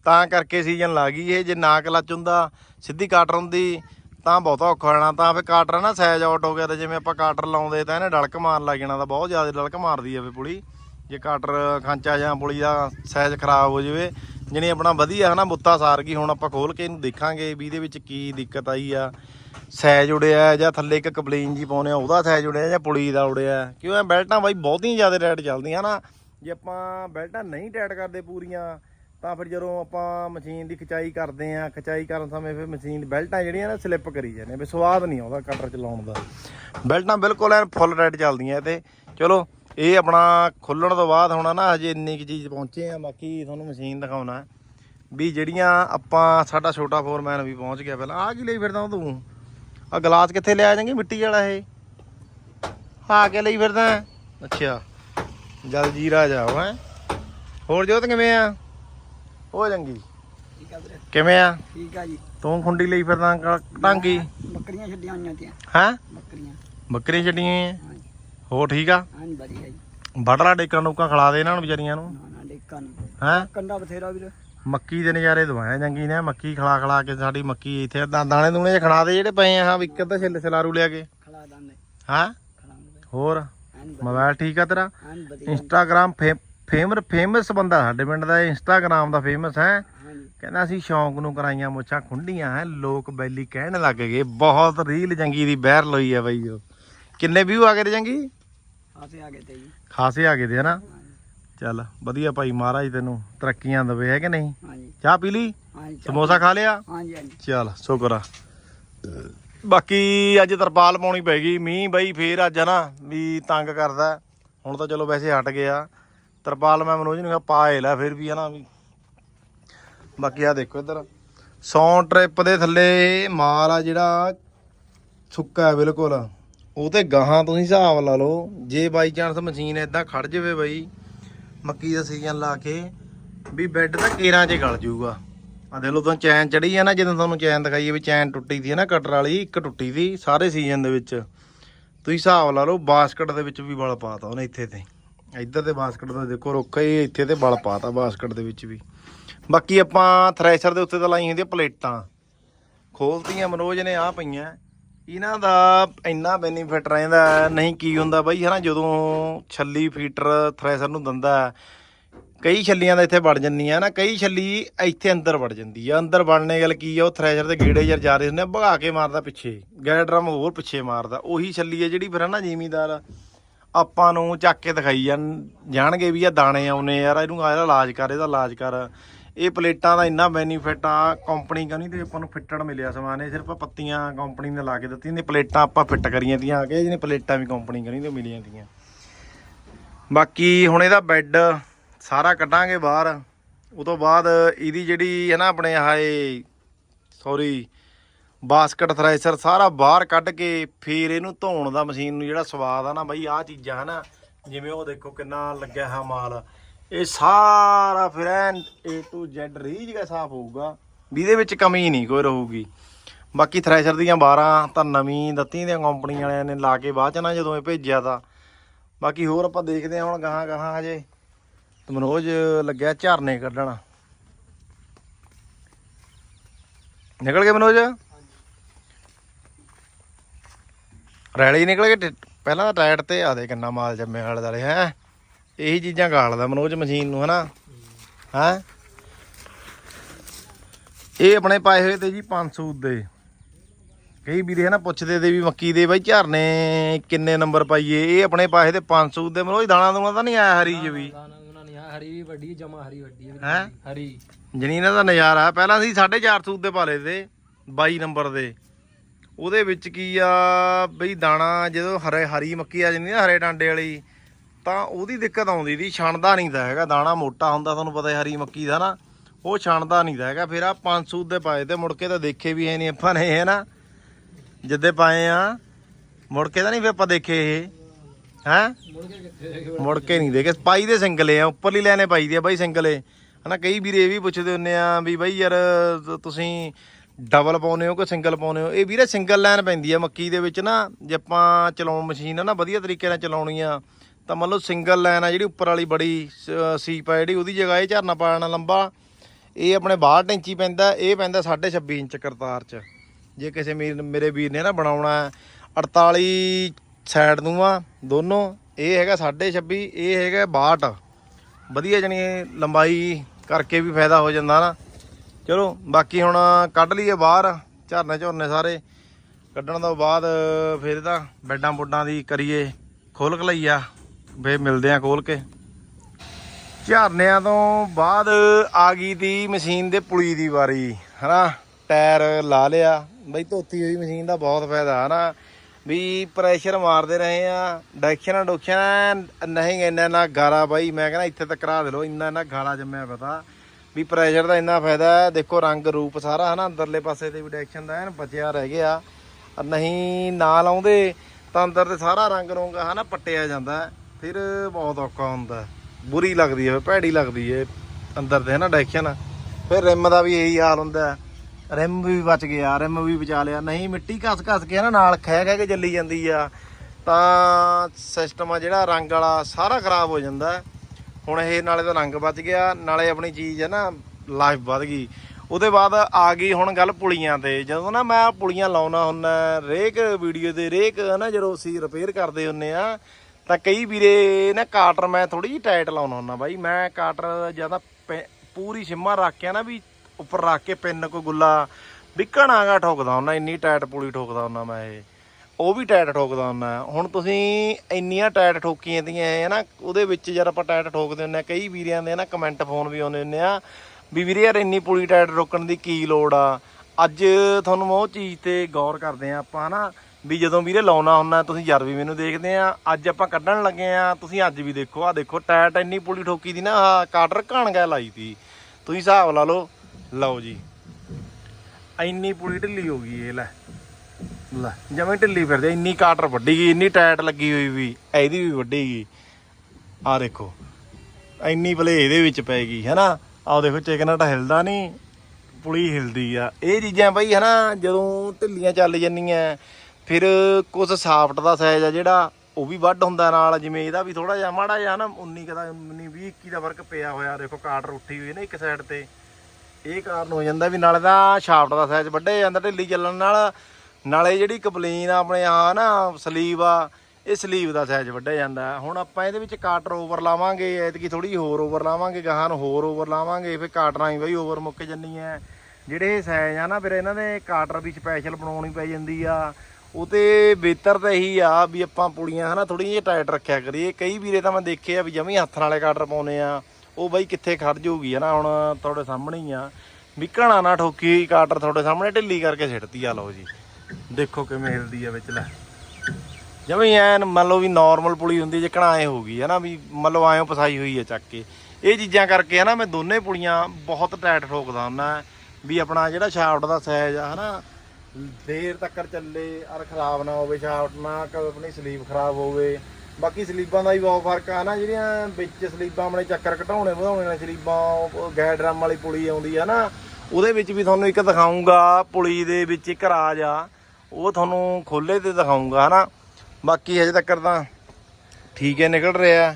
ਤਾਂ ਕਰਕੇ ਸੀਜ਼ਨ ਲੱਗ ਗਈ ਇਹ, ਜੇ ਨਾ ਕਲੱਚ ਹੁੰਦਾ, ਸਿੱਧੀ ਕਾਟਰ ਹੁੰਦੀ, ਤਾਂ ਬਹੁਤਾ ਔਖਾ ਹੋਣਾ ਤਾਂ ਫੇ ਕਾਟਰ ਨਾ ਸਾਈਜ਼ ਆਊਟ ਹੋ ਗਿਆ ਤੇ ਜਿਵੇਂ ਆਪਾਂ ਕਾਟਰ ਲਾਉਂਦੇ ਤਾਂ ਇਹਨੇ ਡਲਕ ਮਾਰਨ ਲੱਗ ਜਾਣਾ, ਤਾਂ ਬਹੁਤ ਜ਼ਿਆਦਾ ਡਲਕ ਮਾਰਦੀ ਆ ਫੇ ਪੁਲੀ। ਜੇ ਕਾਟਰ ਖਾਂਚਾ ਜਾਂ ਪੁਲੀ ਦਾ ਸਾਈਜ਼ ਖਰਾਬ ਹੋ ਜਾਵੇ ਜਣੀ ਆਪਣਾ ਵਧੀਆ ਹਨਾ ਬੁੱਤਾ ਸਾਰ ਗਈ, ਹੁਣ ਆਪਾਂ ਖੋਲ ਕੇ ਇਹਨੂੰ ਦੇਖਾਂਗੇ ਵੀ ਇਹਦੇ ਵਿੱਚ ਕੀ ਦਿੱਕਤ ਆਈ ਆ। ਸਾਈਜ਼ ਉੜਿਆ ਜਾਂ ਥੱਲੇ ਇੱਕ ਕਪਲੀਨ ਜੀ ਪਾਉਨੇ ਆ, ਉਹਦਾ ਸਾਈਜ਼ ਉੜਿਆ ਜਾਂ ਪੁਲੀ ਦਾ ਉੜਿਆ। ਕਿਉਂ ਇਹ ਬੈਲਟਾਂ ਬਾਈ ਬਹੁਤ ਹੀ ਜ਼ਿਆਦਾ ਰੈਡ ਚੱਲਦੀਆਂ ਨਾ। ਜੇ ਆਪਾਂ ਬੈਲਟਾਂ ਨਹੀਂ ਟਾਈਟ ਕਰਦੇ ਪੂਰੀਆਂ, ਤਾਂ ਫਿਰ ਜਦੋਂ ਆਪਾਂ ਮਸ਼ੀਨ ਦੀ ਖਿਚਾਈ ਕਰਦੇ ਆ, ਖਿਚਾਈ ਕਰਨ ਸਮੇਂ ਫਿਰ ਮਸ਼ੀਨ, ਬੈਲਟਾਂ ਜਿਹੜੀਆਂ ਨਾ ਸਲਿੱਪ ਕਰੀ ਜਾਂਦੇ ਵੀ ਸਵਾਦ ਨਹੀਂ ਆਉਂਦਾ ਕਟਰ ਚਲਾਉਣ ਦਾ। ਬੈਲਟਾਂ ਬਿਲਕੁਲ ਐਨ ਫੁੱਲ ਰੈਡ ਚੱਲਦੀਆਂ ਤੇ ਚਲੋ, ਇਹ ਆਪਣਾ ਖੁੱਲਣ ਤੋਂ ਬਾਅਦ ਹੁਣ ਨਾ ਹਜੇ ਇੰਨੀ ਕੀ ਚੀਜ਼ ਪਹੁੰਚੇ ਆ, ਬਾਕੀ ਤੁਹਾਨੂੰ ਮਸ਼ੀਨ ਦਿਖਾਉਣਾ। ਵੀ ਜਿਹੜੀਆਂ ਆਪਾਂ ਸਾਡਾ ਛੋਟਾ ਫੋਰਮੈਨ ਵੀ ਪਹੁੰਚ ਗਿਆ ਪਹਿਲਾਂ ਆ ਕੀ ਲਈ ਫਿਰਦਾ ਤੂੰ? ਆ ਗਲਾਸ ਕਿੱਥੇ ਲਿਆ ਜਾਂਗੇ ਮਿੱਟੀ ਵਾਲਾ ਇਹ? ਆ ਕੇ ਲਈ ਫਿਰਦਾ। ਅੱਛਾ। ਜਲ ਜੀਰਾ ਜਾ ਹੈ ਹੋਰ ਜੋਤ ਕਿਵੇਂ ਆ? ਹੋ ਜੰਗੀ ਠੀਕ ਆ ਵੀਰੇ। ਕਿਵੇਂ ਆ? ਠੀਕ ਆ ਜੀ। ਤੂੰ ਖੁੰਡੀ ਲਈ ਫਿਰਦਾ ਟਾਂਗੀ ਬੱਕਰੀਆਂ ਛੱਡੀਆਂ ਹੋਈਆਂ ਤੀਆਂ। ਹੈਂ? ਬੱਕਰੀਆਂ। ਬੱਕਰੀ ਛੱਡੀਆਂ ਹੋ ਠੀਕ ਆ? ਹਾਂਜੀ ਵਧੀਆ ਜੀ। ਬੜਲਾ ਡੇਕਾਂ ਨੂਕਾਂ ਖਿਲਾ ਦੇ ਇਹਨਾਂ ਨੂੰ ਵਿਚਾਰੀਆਂ ਨੂੰ। ਨਾ ਨਾ ਡੇਕਾ ਨਹੀਂ ਹੈਂ? ਕੰਡਾ ਬਥੇਰਾ ਵੀਰੇ। ਮੱਕੀ ਦੇ ਨਜ਼ਾਰੇ ਦਵਾਇਆ ਜੰਗੀ ਨੇ ਮੱਕੀ ਖਿਲਾ ਖਿਲਾ ਕੇ ਸਾਡੀ ਮੱਕੀ ਇੱਥੇ ਦਾਣੇ ਦੂਣੇ ਜਿਹੇ ਖਿਲਾ ਦੇ ਜਿਹੜੇ ਪਏ ਆ ਇੱਕ ਅੱਧਾ ਛਿੱਲ ਛਲਾਰੂ ਲਿਆ ਕੇ। ਖਲਾ ਹਾਂ? ਹੋਰ? ਮੋਬਾਈਲ ਠੀਕ ਆ ਤੇਰਾ? ਇੰਸਟਾਗ੍ਰਾਮ ਫੇਮਰ ਫੇਮਸ ਬੰਦਾ ਸਾਡੇ ਪਿੰਡ ਦਾ ਇੰਸਟਾਗ੍ਰਾਮ ਦਾ ਫੇਮਸ ਹੈ। ਕਹਿੰਦਾ ਅਸੀਂ ਸ਼ੌਂਕ ਨੂੰ ਕਰਾਈਆਂ ਮੁੱਛਾਂ ਖੁੰਡੀਆਂ ਹੈ ਲੋਕ ਬੈਲੀ ਕਹਿਣ ਲੱਗ ਗਏ। ਬਹੁਤ ਰੀਲ ਜੰਗੀ ਦੀ ਬਹਿਰ ਲਈ ਆ ਬਈ ਉਹ। ਕਿੰਨੇ ਵਿਊ ਆ ਗਏ ਤੇ ਜੰਗੀ? ਆਸੇ ਆ ਗਏ ਤੇ ਜੀ। ਖਾਸੇ ਆ ਗਏ ਤੇ ਹਨਾ? ਚੱਲ ਵਧੀਆ ਭਾਈ ਮਹਾਰਾਜ ਤੈਨੂੰ ਤਰੱਕੀਆਂ ਦੇਵੇ ਹੈ ਕਿ ਨਹੀਂ? ਹਾਂਜੀ। ਚਾਹ ਪੀ ਲਈ? ਹਾਂਜੀ। ਸਮੋਸਾ ਖਾ ਲਿਆ? ਹਾਂਜੀ ਹਾਂਜੀ। ਚੱਲ ਸ਼ੁਕਰ ਆ। ਬਾਕੀ ਅੱਜ ਤਰਪਾਲ ਪਾਉਣੀ ਪੈ ਗਈ ਮੀਂਹ ਬਈ ਫੇਰ ਅੱਜ ਨਾ ਵੀ ਤੰਗ ਕਰਦਾ। ਹੁਣ ਤਾਂ ਚਲੋ ਵੈਸੇ ਹਟ ਗਿਆ। ਤਰਪਾਲ ਮੈਂ ਮਨੋਜ ਨੂੰ ਕਿਹਾ ਪਾ ਏ ਲੈ ਫਿਰ ਵੀ ਹਨਾ ਵੀ। ਬਾਕੀ ਆ ਦੇਖੋ ਇੱਧਰ ਸੌਂ ਟ੍ਰਿਪ ਦੇ ਥੱਲੇ ਮਾਲ ਆ ਜਿਹੜਾ ਸੁੱਕਾ ਬਿਲਕੁਲ। ਉਹ ਤੇ ਗਾਹਾਂ ਤੁਸੀਂ ਹਿਸਾਬ ਲਾ ਲਓ ਜੇ ਬਾਈ ਚਾਂਸ ਮਸ਼ੀਨ ਇਦਾਂ ਖੜ ਜਾਵੇ ਬਾਈ ਮੱਕੀ ਦਾ ਸੀਜ਼ਨ ਲਾ ਕੇ ਵੀ ਬੈੱਡ ਤਾਂ ਕੇਰਾਂ 'ਚ ਗਲ ਜਾਊਗਾ ਆ ਦੇਖ ਲਓ ਤਾਂ ਚੈਨ ਚੜੀ ਆ ਨਾ, ਜਦੋਂ ਤੁਹਾਨੂੰ ਚੈਨ ਦਿਖਾਈ ਹੈ ਵੀ ਚੈਨ ਟੁੱਟੀ ਸੀ ਨਾ, ਕਟਰ ਵਾਲੀ, ਇੱਕ ਟੁੱਟੀ ਸੀ ਸਾਰੇ ਸੀਜ਼ਨ ਦੇ ਵਿੱਚ। ਤੁਸੀਂ ਹਿਸਾਬ ਲਾ ਲਓ, ਬਾਸਕਟ ਦੇ ਵਿੱਚ ਵੀ ਬਲ ਪਾਤਾ ਉਹਨੇ ਇੱਥੇ ਤੇ। ਇੱਧਰ ਤੇ ਬਾਸਕਟ ਦਾ ਦੇਖੋ, ਰੁੱਖ ਹੀ ਇੱਥੇ ਤੇ ਬਲ ਪਾਤਾ ਬਾਸਕਟ ਦੇ ਵਿੱਚ ਵੀ। ਬਾਕੀ ਆਪਾਂ ਥ੍ਰੈਸ਼ਰ ਦੇ ਉੱਤੇ ਤਾਂ ਲਾਈ ਹੁੰਦੀਆਂ ਪਲੇਟਾਂ। ਖੋਲਤੀਆਂ ਮਨੋਜ ਨੇ ਆ ਪਈਆਂ। ਇਹਨਾਂ ਦਾ ਇੰਨਾ ਬੈਨੀਫਿਟ ਰਹਿੰਦਾ ਨਹੀਂ ਕੀ ਹੁੰਦਾ ਬਾਈ, ਹਨਾ, ਜਦੋਂ ਛੱਲੀ ਫੀਟਰ ਥ੍ਰੈਸ਼ਰ ਨੂੰ ਦਿੰਦਾ ਕਈ ਛੱਲੀਆਂ ਦਾ ਇੱਥੇ ਵੜ ਜੰਨੀਆਂ ਨਾ ਕਈ ਛੱਲੀ ਇੱਥੇ ਅੰਦਰ ਵੜ ਜਾਂਦੀ ਆ, ਅੰਦਰ ਵੜਨੇ ਗੱਲ ਕੀ ਆ, ਉਹ ਥ੍ਰੈਸ਼ਰ ਦੇ ਗੇੜੇ ਯਾਰ ਜਾ ਰਹੇ ਹੁੰਦੇ ਆ, ਭਗਾ ਕੇ ਮਾਰਦਾ ਪਿੱਛੇ, ਗੈਰ ਡਰਮ ਹੋਰ ਪਿੱਛੇ ਮਾਰਦਾ, ਉਹੀ ਛੱਲੀ ਆ ਜਿਹੜੀ ਫਿਰ, ਹਨਾ, ਜ਼ਿਮੀਦਾਰ ਆਪਾਂ ਨੂੰ ਚੱਕ ਕੇ ਦਿਖਾਈ ਜਾਣ, ਜਾਣਗੇ ਵੀ ਆ ਦਾਣੇ ਆਉਨੇ ਯਾਰ ਇਹਨੂੰ ਆ ਇਹਦਾ ਇਲਾਜ ਕਰ, ਇਹਦਾ ਇਲਾਜ ਕਰ। ਇਹ ਪਲੇਟਾਂ ਦਾ ਇੰਨਾ ਬੈਨੀਫਿਟ ਆ ਕੰਪਨੀ ਕਨੀ ਤੇ ਆਪਾਂ ਨੂੰ ਫਿੱਟਣ ਮਿਲਿਆ ਸਮਾਨ, ਇਹ ਸਿਰਫ ਪੱਤੀਆਂ ਕੰਪਨੀ ਨੇ ਲਾ ਕੇ ਦਿੱਤੀਆਂ ਨੇ, ਪਲੇਟਾਂ ਆਪਾਂ ਫਿੱਟ ਕਰੀਆਂ ਤੀਆਂ ਆ ਕੇ ਜਿਹਨੇ ਪਲੇਟਾਂ ਵੀ ਕੰਪਨੀ ਕਨੀ ਤੇ ਮਿਲੀਆਂ ਤੀਆਂ ਬਾਕੀ ਹੁਣ ਇਹਦਾ ਬੈੱਡ ਸਾਰਾ ਕੱਢਾਂਗੇ ਬਾਹਰ ਉਹ ਤੋਂ ਬਾਅਦ ਇਹਦੀ ਜਿਹੜੀ ਹੈ ਨਾ ਆਪਣੇ ਹਾਏ ਸੌਰੀ ਬਾਸਕਟ ਥ੍ਰੈਸ਼ਰ ਸਾਰਾ ਬਾਹਰ ਕੱਢ ਕੇ ਫੇਰ ਇਹਨੂੰ ਧੋਣ ਦਾ ਮਸ਼ੀਨ ਨੂੰ ਜਿਹੜਾ ਸਵਾਦ ਆ ਨਾ ਬਈ ਆਹ ਚੀਜ਼ਾਂ ਹਨਾ, ਜਿਵੇਂ ਉਹ ਦੇਖੋ ਕਿੰਨਾ ਲੱਗਿਆ ਹੈ ਮਾਲ। ਇਹ ਸਾਰਾ ਫਿਰ ਐਨ A to Z ਰੀਝ ਕੇ ਸਾਫ਼ ਹੋਊਗਾ। ਵੀ ਇਹਦੇ ਵਿੱਚ ਕਮੀ ਨਹੀਂ, ਕੋਈ ਰਹੂਗੀ। ਬਾਕੀ ਥ੍ਰੈਸ਼ਰ ਦੀਆਂ 12 ਤਾਂ ਨਵੀਂ ਦਿੱਤੀ ਦੀਆਂ ਕੰਪਨੀ ਵਾਲਿਆਂ ਨੇ ਲਾ ਕੇ ਬਾਅਦ ਚ ਨਾ ਜਦੋਂ ਇਹ ਭੇਜਿਆ ਤਾਂ। ਬਾਕੀ ਹੋਰ ਆਪਾਂ ਦੇਖਦੇ ਹਾਂ ਹੁਣ ਗਾਹਾਂ ਗਾਹਾਂ ਹਜੇ। ਤੇ ਮਨੋਜ ਲੱਗਿਆ ਝਰਨੇ ਕੱਢਣ। ਨਿਕਲ ਗਏ ਮਨੋਜ? ਰੈਲੀ ਨਿਕਲ ਗਏ ਟਿ- ਪਹਿਲਾਂ ਤਾਂ ਟਾਇਰ ਤੇ ਆ ਦੇ ਕਿੰਨਾ ਮਾਲ ਜੰਮੇ ਵਾਲੇ ਦਾਲੇ ਹੈ? ਇਹੀ ਚੀਜ਼ਾਂ ਗਾਲਦਾ ਮਨੋਜ ਮਸ਼ੀਨ ਨੂੰ ਹਨਾ? ਹੈ? ਇਹ ਆਪਣੇ ਪਾਏ ਹੋਏ ਤੇ ਜੀ 500 ਦੇ ਕਈ ਵੀਰੇ ਹਨਾ ਪੁੱਛਦੇ ਤੇ ਵੀ ਮੱਕੀ ਦੇ ਬਾਈ ਝਰਨੇ ਕਿੰਨੇ ਨੰਬਰ ਪਾਈਏ? ਇਹ ਆਪਣੇ ਪਾਏ ਤੇ 500 ਦੇ ਮਨੋਜ ਦਾਣਾ ਦੂਣਾ ਤਾਂ ਨਹੀਂ ਆਇਆ ਹਰੀ ਚ ਵੀ? ਹਰੀ ਵੀ ਵੱਡੀ ਜਮਾ ਹਰੀ ਵੱਡੀ ਹੈ ਹਰੀ। ਜਨੀ ਇਹਨਾਂ ਦਾ ਨਜ਼ਾਰਾ ਪਹਿਲਾਂ ਸੀ 450 ਸੂਤ ਦੇ ਪਾ ਲਏ ਤੇ 22 ਨੰਬਰ ਦੇ। ਉਹਦੇ ਵਿੱਚ ਕੀ ਆ ਬਈ ਦਾਣਾ ਜਦੋਂ ਹਰੇ ਹਰੀ ਮੱਕੀ ਆ ਜਾਂਦੀ ਨਾ ਹਰੇ ਟਾਂਡੇ ਵਾਲੀ ਤਾਂ ਉਹਦੀ ਦਿੱਕਤ ਆਉਂਦੀ ਦੀ, ਛਣਦਾ ਨਹੀਂ ਦਾ ਹੈਗਾ, ਦਾਣਾ ਮੋਟਾ ਹੁੰਦਾ ਤੁਹਾਨੂੰ ਪਤਾ ਹੈ, ਹਰੀ ਮੱਕੀ ਦਾ ਨਾ, ਉਹ ਛਣਦਾ ਨਹੀਂ ਦਾ ਹੈਗਾ। ਫਿਰ ਆ 500 ਦੇ ਪਾਏ ਤੇ ਮੁੜ ਕੇ ਤਾਂ ਦੇਖੇ ਵੀ ਹੈ ਨਹੀਂ ਆਪਾਂ ਨੇ ਹੈ ਨਾ। ਜਿੱਦੇ ਪਾਏ ਆ, ਮੁੜ ਕੇ ਤਾਂ ਨਹੀਂ ਫਿਰ ਆਪਾਂ ਦੇਖੇ ਇਹ। ਹੈ? ਮੁੜ ਕੇ ਨਹੀਂ ਦੇਖੇ। ਪਾਈ ਦੇ ਸਿੰਗਲੇ ਆ, ਉੱਪਰਲੀ ਲੈਨੇ ਪਾਈ ਦੀ ਆ ਬਾਈ ਸਿੰਗਲੇ। ਹਨਾ, ਕਈ ਵੀਰੇ ਇਹ ਵੀ ਪੁੱਛਦੇ ਹੁੰਨੇ ਆ ਵੀ ਬਾਈ ਯਾਰ, ਤੁਸੀਂ ਡਬਲ ਪਾਉਨੇ ਹੋ ਕਿ ਸਿੰਗਲ ਪਾਉਨੇ ਹੋ? ਇਹ ਵੀਰੇ ਸਿੰਗਲ ਲਾਈਨ ਪੈਂਦੀ ਆ ਮੱਕੀ ਦੇ ਵਿੱਚ ਨਾ, ਜੇ ਆਪਾਂ ਚਲਾਉਣ ਮਸ਼ੀਨ ਆ ਨਾ, ਵਧੀਆ ਤਰੀਕੇ ਨਾਲ ਚਲਾਉਣੀ ਆ। ਤਾਂ ਮੰਨ ਲਓ ਸਿੰਗਲ ਲਾਈਨ ਆ ਜਿਹੜੀ ਉੱਪਰ ਵਾਲੀ ਬੜੀ ਸ- ਸੀਪ ਆ ਜਿਹੜੀ ਉਹਦੀ ਜਗ੍ਹਾ ਇਹ ਝਰਨਾ ਪਾਣਾ ਲੰਬਾ। ਇਹ ਆਪਣੇ 62 ਇੰਚੀ ਪੈਂਦਾ ਇਹ ਪੈਂਦਾ 26.5 ਇੰਚ ਕਰਤਾਰ ਚ। ਜੇ ਕਿਸੇ ਮੀਰ- ਮੇਰੇ ਵੀਰ ਨੇ ਨਾ ਬਣਾਉਣਾ ਹੈ, 48 ਸਾਈਡ ਨੂੰ ਆ ਦੋਨੋਂ ਇਹ ਹੈਗਾ 26.5 ਇਹ ਹੈਗਾ 62 ਵਧੀਆ ਜਣੀ ਲੰਬਾਈ ਕਰਕੇ ਵੀ ਫਾਇਦਾ ਹੋ ਜਾਂਦਾ ਨਾ। ਚਲੋ ਬਾਕੀ ਹੁਣ ਕੱਢ ਲਈਏ ਬਾਹਰ ਝਰਨੇ ਝਰਨੇ ਸਾਰੇ। ਕੱਢਣ ਤੋਂ ਬਾਅਦ ਫਿਰ ਤਾਂ ਬੈਡਾਂ ਬੁੱਡਾਂ ਦੀ ਕਰੀਏ ਖੋਲ ਖਲਈਆ ਫੇਰ ਮਿਲਦੇ ਆ ਖੋਲ ਕੇ। ਝਰਨਿਆਂ ਤੋਂ ਬਾਅਦ ਆ ਗਈ ਦੀ ਮਸ਼ੀਨ ਦੇ ਪੁਲੀ ਦੀ ਵਾਰੀ, ਹਨਾ? ਟਾਇਰ ਲਾ ਲਿਆ। ਬਈ ਧੋਤੀ ਹੋਈ ਮਸ਼ੀਨ ਦਾ ਬਹੁਤ ਫਾਇਦਾ, ਹਨਾ? ਵੀ ਪ੍ਰੈਸ਼ਰ ਮਾਰਦੇ ਰਹੇ ਆ। ਡਾਇਰੈਕਸ਼ਨ ਡੋਕਸ਼ਨ ਨਹੀਂ, ਇੰਨਾ ਨਾ ਗਾਰਾ ਬਾਈ, ਮੈਂ ਕਹਿੰਦਾ ਇੱਥੇ ਤੱਕ ਕਰਾ ਦੇ ਲੋ ਇੰਨਾ ਨਾ ਗਾਲਾ ਜੰਮਿਆ ਪਤਾ। ਵੀ ਪ੍ਰੈਸ਼ਰ ਦਾ ਇੰਨਾ ਫਾਇਦਾ ਹੈ, ਦੇਖੋ ਰੰਗ ਰੂਪ ਸਾਰਾ, ਹਨਾ? ਅੰਦਰਲੇ ਪਾਸੇ ਤੇ ਵੀ ਡਾਇਰੈਕਸ਼ਨ ਦਾ ਐਨ ਬਚਿਆ ਰਹਿ ਗਿਆ। ਨਹੀਂ, ਨਾ ਲਾਉਂਦੇ, ਤਾਂ ਅੰਦਰ ਤੇ ਸਾਰਾ ਰੰਗ ਰੋਂਗ, ਹਨਾ? ਪੱਟਿਆ ਜਾਂਦਾ। ਫਿਰ ਬਹੁਤ ਔਖਾ ਹੁੰਦਾ ਬੁਰੀ ਲੱਗਦੀ ਹੈ ਭੈੜੀ ਲੱਗਦੀ ਹੈ। ਅੰਦਰ ਤੇ ਨਾ ਡਾਇਰੈਕਸ਼ਨ ਫਿਰ ਰਿਮ ਦਾ ਵੀ ਇਹੀ ਹਾਲ ਹੁੰਦਾ ਹੈ। ਰਿਮ ਵੀ ਬਚ ਗਿਆ, ਰਿਮ ਵੀ ਬਚਾ ਲਿਆ। ਨਹੀਂ, ਮਿੱਟੀ ਘਸ ਘਸ ਕੇ ਨਾ, ਨਾਲ ਖਹਿ ਖਹਿ ਕੇ ਚੱਲੀ ਜਾਂਦੀ ਆ। ਤਾਂ ਸਿਸਟਮ ਆ ਜਿਹੜਾ, ਰੰਗ ਵਾਲਾ ਸਾਰਾ ਖਰਾਬ ਹੋ ਜਾਂਦਾ ਹੁਣ ਇਹ ਨਾਲੇ ਤਾਂ ਰੰਗ ਬਚ ਗਿਆ, ਨਾਲੇ ਆਪਣੀ ਚੀਜ਼ ਹੈ ਨਾ ਲਾਈਫ ਵੱਧ ਗਈ। ਉਹਦੇ ਬਾਅਦ ਆ ਗਈ ਹੁਣ ਗੱਲ ਪੁਲੀਆਂ ਤੇ। ਜਦੋਂ ਨਾ ਮੈਂ ਪੁਲੀਆਂ ਲਾਉਣਾ ਹੁੰਦਾ ਰੇਕ ਵੀਡੀਓ ਦੇ ਰੇਕ ਨਾ, ਜਦੋਂ ਅਸੀਂ ਰਿਪੇਅਰ ਕਰਦੇ ਹੁੰਨੇ ਆ ਤਾਂ ਕਈ ਵੀਰੇ ਨਾ ਕਾਟਰ ਮੈਂ ਥੋੜੀ ਜਿਹੀ ਟਾਈਟ ਲਾਉਣਾ ਹੁੰਦਾ ਬਾਈ। ਮੈਂ ਕਾਟਰ ਜ਼ਿਆਦਾ ਪੂਰੀ ਸਿਮਾ ਰੱਖ ਕੇ ਨਾ ਵੀ ਉੱਪਰ ਰੱਖ ਕੇ ਪਿੰਨ ਕੋਈ ਗੁੱਲਾ ਵਿਕਣਾਗਾ ਠੋਕਦਾ ਹੁੰਦਾ, ਇੰਨੀ ਟਾਈਟ ਪੁਲੀ ਠੋਕਦਾ ਹੁੰਦਾ ਮੈਂ ਇਹ। ਉਹ ਵੀ ਟਾਇਟ ਠੋਕਦਾ ਹੁੰਦਾ। ਹੁਣ ਤੁਸੀਂ ਇੰਨੀਆਂ ਟਾਇਟ ਠੋਕੀਆਂ ਦੀਆਂ ਹੈ ਨਾ, ਉਹਦੇ ਵਿੱਚ ਜਦ ਆਪਾਂ ਟਾਇਟ ਠੋਕਦੇ ਹੁੰਨੇ ਆ ਕਈ ਵੀਰਿਆਂ ਦੇ ਨਾ ਕਮੈਂਟ ਫੋਨ ਵੀ ਆਉਂਦੇ ਹੁੰਨੇ ਆ ਵੀ ਵੀਰੇ ਯਾਰ ਇੰਨੀ ਪੁਲੀ ਟਾਇਟ ਰੋਕਣ ਦੀ ਕੀ ਲੋੜ ਆ। ਅੱਜ ਤੁਹਾਨੂੰ ਉਹ ਚੀਜ਼ ਤੇ ਗੌਰ ਕਰਦੇ ਆ ਆਪਾਂ ਨਾ ਵੀ ਜਦੋਂ ਵੀਰੇ ਲਾਉਣਾ ਹੁੰਦਾ, ਤੁਸੀਂ ਯਾਰ ਵੀ ਮੈਨੂੰ ਦੇਖਦੇ ਆ। ਅੱਜ ਆਪਾਂ ਕੱਢਣ ਲੱਗੇ ਆ, ਤੁਸੀਂ ਅੱਜ ਵੀ ਦੇਖੋ ਆ ਦੇਖੋ ਟਾਇਟ ਇੰਨੀ ਪੁਲੀ ਠੋਕੀ ਦੀ ਨਾ, ਆਹ ਕਾਟਰ ਘਣ ਗਿਆ ਲਾਈ ਤੀ। ਤੁਸੀਂ ਹਿਸਾਬ ਲਾ ਲਓ। ਲਓ ਜੀ। ਇੰਨੀ ਪੁਲੀ ਢਿੱਲੀ ਹੋ ਗਈ ਇਹ, ਲੈ। ਲੈ, ਜਮੇ ਢਿੱਲੀ ਫਿਰਦੇ ਇੰਨੀ ਕਾਟਰ ਵੱਡੀ ਗਈ, ਇੰਨੀ ਟਾਇਟ ਲੱਗੀ ਹੋਈ ਵੀ, ਇਹਦੀ ਵੀ ਵੱਡੀ ਗਈ। ਆ ਦੇਖੋ, ਇੰਨੀ ਭਲੇ ਇਹਦੇ ਵਿੱਚ ਪੈ ਗਈ, ਹੈਨਾ? ਆਹ ਦੇਖੋ, ਚਿਕਨਟ ਹਿਲਦਾ ਨਹੀਂ, ਪੁਲੀ ਹਿਲਦੀ ਆ। ਇਹ ਚੀਜ਼ਾਂ ਬਈ, ਹਨਾ, ਜਦੋਂ ਢਿੱਲੀਆਂ ਚੱਲ ਜੰਨੀਆਂ ਫਿਰ ਕੁਝ ਸਾਫਟ ਦਾ ਸਾਈਜ਼ ਆ ਜਿਹੜਾ, ਉਹ ਵੀ ਵੱਡ ਹੁੰਦਾ ਨਾਲ, ਜਿਵੇਂ ਇਹਦਾ ਵੀ ਥੋੜਾ ਜਿਹਾ ਮਾੜਾ ਜਿਹਾ ਨਾ 19 ਕਦਾ 19 20 21 ਦਾ ਫ਼ਰਕ ਪਿਆ ਹੋਇਆ, ਦੇਖੋ ਕਾਟਰ ਉੱਠੀ ਹੋਈ ਨਾ ਇੱਕ ਸਾਈਡ ਤੇ। ਇਹ ਕਾਰਨ ਹੋ ਜਾਂਦਾ ਵੀ ਨਾਲੇ ਦਾ ਸ਼ਾਫਟ ਦਾ ਸਾਈਜ਼ ਵੱਡੇ ਜਾਂਦਾ ਢਿੱਲੀ ਚੱਲਣ ਨਾਲ, ਨਾਲੇ ਜਿਹੜੀ ਕਪਲੀਨ ਆ ਆਪਣੇ ਆ ਨਾ ਸਲੀਵ ਆ, ਇਹ ਸਲੀਵ ਦਾ ਸਾਈਜ਼ ਵੱਢਿਆ ਜਾਂਦਾ। ਹੁਣ ਆਪਾਂ ਇਹਦੇ ਵਿੱਚ ਕਾਟਰ ਓਵਰ ਲਾਵਾਂਗੇ, ਐਤਕੀ ਥੋੜੀ ਹੋਰ ਓਵਰ ਲਾਵਾਂਗੇ, ਗਾਹਾਂ ਨੂੰ ਹੋਰ ਓਵਰ ਲਾਵਾਂਗੇ, ਫਿਰ ਕਾਟਰਾਂ ਹੀ ਬਈ ਓਵਰ ਮੁੱਕ ਜੰਨੀ ਐ ਜਿਹੜੇ ਸਾਈਜ਼ ਆ ਨਾ, ਫਿਰ ਇਹਨਾਂ ਦੇ ਕਾਟਰ ਵੀ ਸਪੈਸ਼ਲ ਬਣਾਉਣੀ ਪੈ ਜਾਂਦੀ ਆ। ਉਹ ਤੇ ਬਿਹਤਰ ਤਾਂ ਇਹੀ ਆ ਵੀ ਆਪਾਂ ਪੁੜੀਆਂ ਹਨਾ ਥੋੜੀ ਜਿਹੀ ਟਾਈਟ ਰੱਖਿਆ ਕਰੀਏ। ਕਈ ਵੀਰੇ ਤਾਂ ਮੈਂ ਦੇਖੇ ਆ ਵੀ ਜਮੀ ਹੱਥ ਨਾਲੇ ਕਾਟਰ ਪਾਉਨੇ ਆ। ਉਹ ਬਈ ਕਿੱਥੇ ਖੜ ਜਾਊਗੀ ਹਨਾ, ਹੁਣ ਤੁਹਾਡੇ ਸਾਹਮਣੇ ਹੀ ਆ। ਵੀ ਘਣਾ ਨਾ ਠੋਕੀ ਹੋਈ ਕਾਟਰ ਤੁਹਾਡੇ ਸਾਹਮਣੇ ਢਿੱਲੀ ਕਰਕੇ ਸਿੱਟਤੀ ਆ, ਲਓ ਜੀ। ਦੇਖੋ ਕਿਵੇਂ ਹਿਲਦੀ ਆ ਵਿੱਚ ਲੈ। ਜਿਵੇਂ ਐਨ ਮੰਨ ਲਓ ਵੀ ਨਾਰਮਲ ਪੁਲੀ ਹੁੰਦੀ ਜੇ ਕਣਾਏ ਹੋ ਗਈ ਹੈ ਨਾ ਵੀ ਮੰਨ ਲਓ ਐਂ ਪਸਾਈ ਹੋਈ ਹੈ ਚੱਕ ਕੇ। ਇਹ ਚੀਜ਼ਾਂ ਕਰਕੇ ਹੈ ਨਾ ਮੈਂ ਦੋਨੇ ਪੁਲੀਆਂ ਬਹੁਤ ਟਾਈਟ ਠੋਕਦਾ ਹੁੰਦਾ, ਵੀ ਆਪਣਾ ਜਿਹੜਾ ਸ਼ਾਫਟ ਦਾ ਸਾਈਜ਼ ਆ ਹਨਾ ਦੇਰ ਤੱਕ ਚੱਲੇ, ਅਰ ਖਰਾਬ ਨਾ ਹੋਵੇ ਸ਼ਾਫਟ ਨਾ ਕਦੇ ਆਪਣੀ ਸਲੀਬ ਖਰਾਬ ਹੋਵੇ। ਬਾਕੀ ਸਲੀਬਾਂ ਦਾ ਵੀ ਬਹੁਤ ਫ਼ਰਕ ਆ ਨਾ, ਜਿਹੜੀਆਂ ਵਿੱਚ ਸਲੀਬਾਂ ਆਪਣੇ ਚੱਕਰ ਘਟਾਉਣੇ, ਵਧਾਉਣੇ ਨੇ ਸਲੀਬਾਂ, ਉਹ ਗੈਰ ਡਰਮ ਵਾਲੀ ਪੁਲੀ ਆਉਂਦੀ ਆ ਨਾ, ਉਹਦੇ ਵਿੱਚ ਵੀ ਤੁਹਾਨੂੰ ਇੱਕ ਦਿਖਾਉਂਗਾ ਪੁਲੀ ਦੇ ਵਿੱਚ ਇੱਕ ਰਾਜ ਆ, ਉਹ ਤੁਹਾਨੂੰ ਖੋਲੇ ਤੇ ਦਿਖਾਉਂਗਾ ਹਨਾ। ਬਾਕੀ ਹਜੇ ਤੱਕ ਤਾਂ ਠੀਕ ਹੈ ਨਿਕਲ ਰਿਹਾ।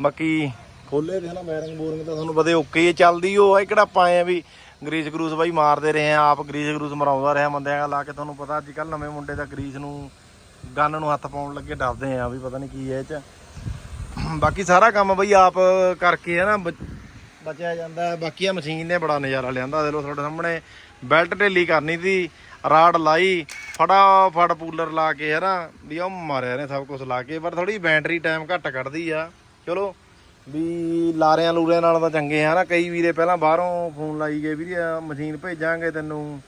ਬਾਕੀ ਖੋਲੇ ਤੇ ਹਨਾ ਬੈਰਿੰਗ ਬੋਰਿੰਗ ਤਾਂ ਤੁਹਾਨੂੰ ਪਤਾ ਓਕੇ ਹੀ ਚੱਲਦੀ ਉਹ ਆ ਕਿਹੜਾ ਪਾਏ ਆ ਵੀ ਗਰੀਸ ਗਰੂਸ ਬਾਈ ਮਾਰਦੇ ਰਹੇ ਆ, ਆਪ ਗਰੀਸ ਗਰੂਸ ਮਰਾਉਂਦਾ ਰਿਹਾ ਬੰਦਿਆਂ ਦਾ ਲਾ ਕੇ ਤੁਹਾਨੂੰ ਪਤਾ ਅੱਜ ਕੱਲ ਨਵੇਂ ਮੁੰਡੇ ਦਾ ਗਰੀਸ ਨੂੰ, ਗੰਨ ਨੂੰ ਹੱਥ ਪਾਉਣ ਲੱਗੇ ਡਰਦੇ ਆ ਵੀ ਪਤਾ ਨਹੀਂ ਕੀ ਹੈ ਇਹ ਚ। ਬਾਕੀ ਸਾਰਾ ਕੰਮ ਬਈ ਆਪ ਕਰਕੇ ਹੈ ਨਾ ਬ- ਬਚਿਆ ਜਾਂਦਾ ਬਾਕੀ ਆ ਮਸ਼ੀਨ ਨੇ ਬੜਾ ਨਜ਼ਾਰਾ ਲਿਆਂਦਾ ਦੇ ਲੋ ਤੁਹਾਡੇ ਸਾਹਮਣੇ, ਬੈਲਟ ਢੇਲੀ ਕਰਨੀ ਸੀ ਰਾੜ ਲਾਈ, ਫਟਾਫਟ ਪੂਲਰ ਲਾ ਕੇ ਹੈ ਨਾ, ਵੀ ਉਹ ਮਾਰਿਆ ਨੇ ਸਭ ਕੁਝ ਲਾ ਕੇ, ਪਰ ਥੋੜੀ ਬੈਟਰੀ ਟਾਈਮ ਘੱਟ ਕੱਢਦੀ ਆ। ਚਲੋ ਵੀ ਲਾਰਿਆਂ ਲੂਰਿਆਂ ਨਾਲ ਤਾਂ ਚੰਗੇ ਆ ਨਾ। ਕਈ ਵੀਰੇ ਪਹਿਲਾਂ ਬਾਹਰੋਂ ਫੋਨ ਲਾਈ ਗਏ, ਵੀਰੇ ਮਸ਼ੀਨ ਭੇਜਾਂਗੇ ਤੈਨੂੰ।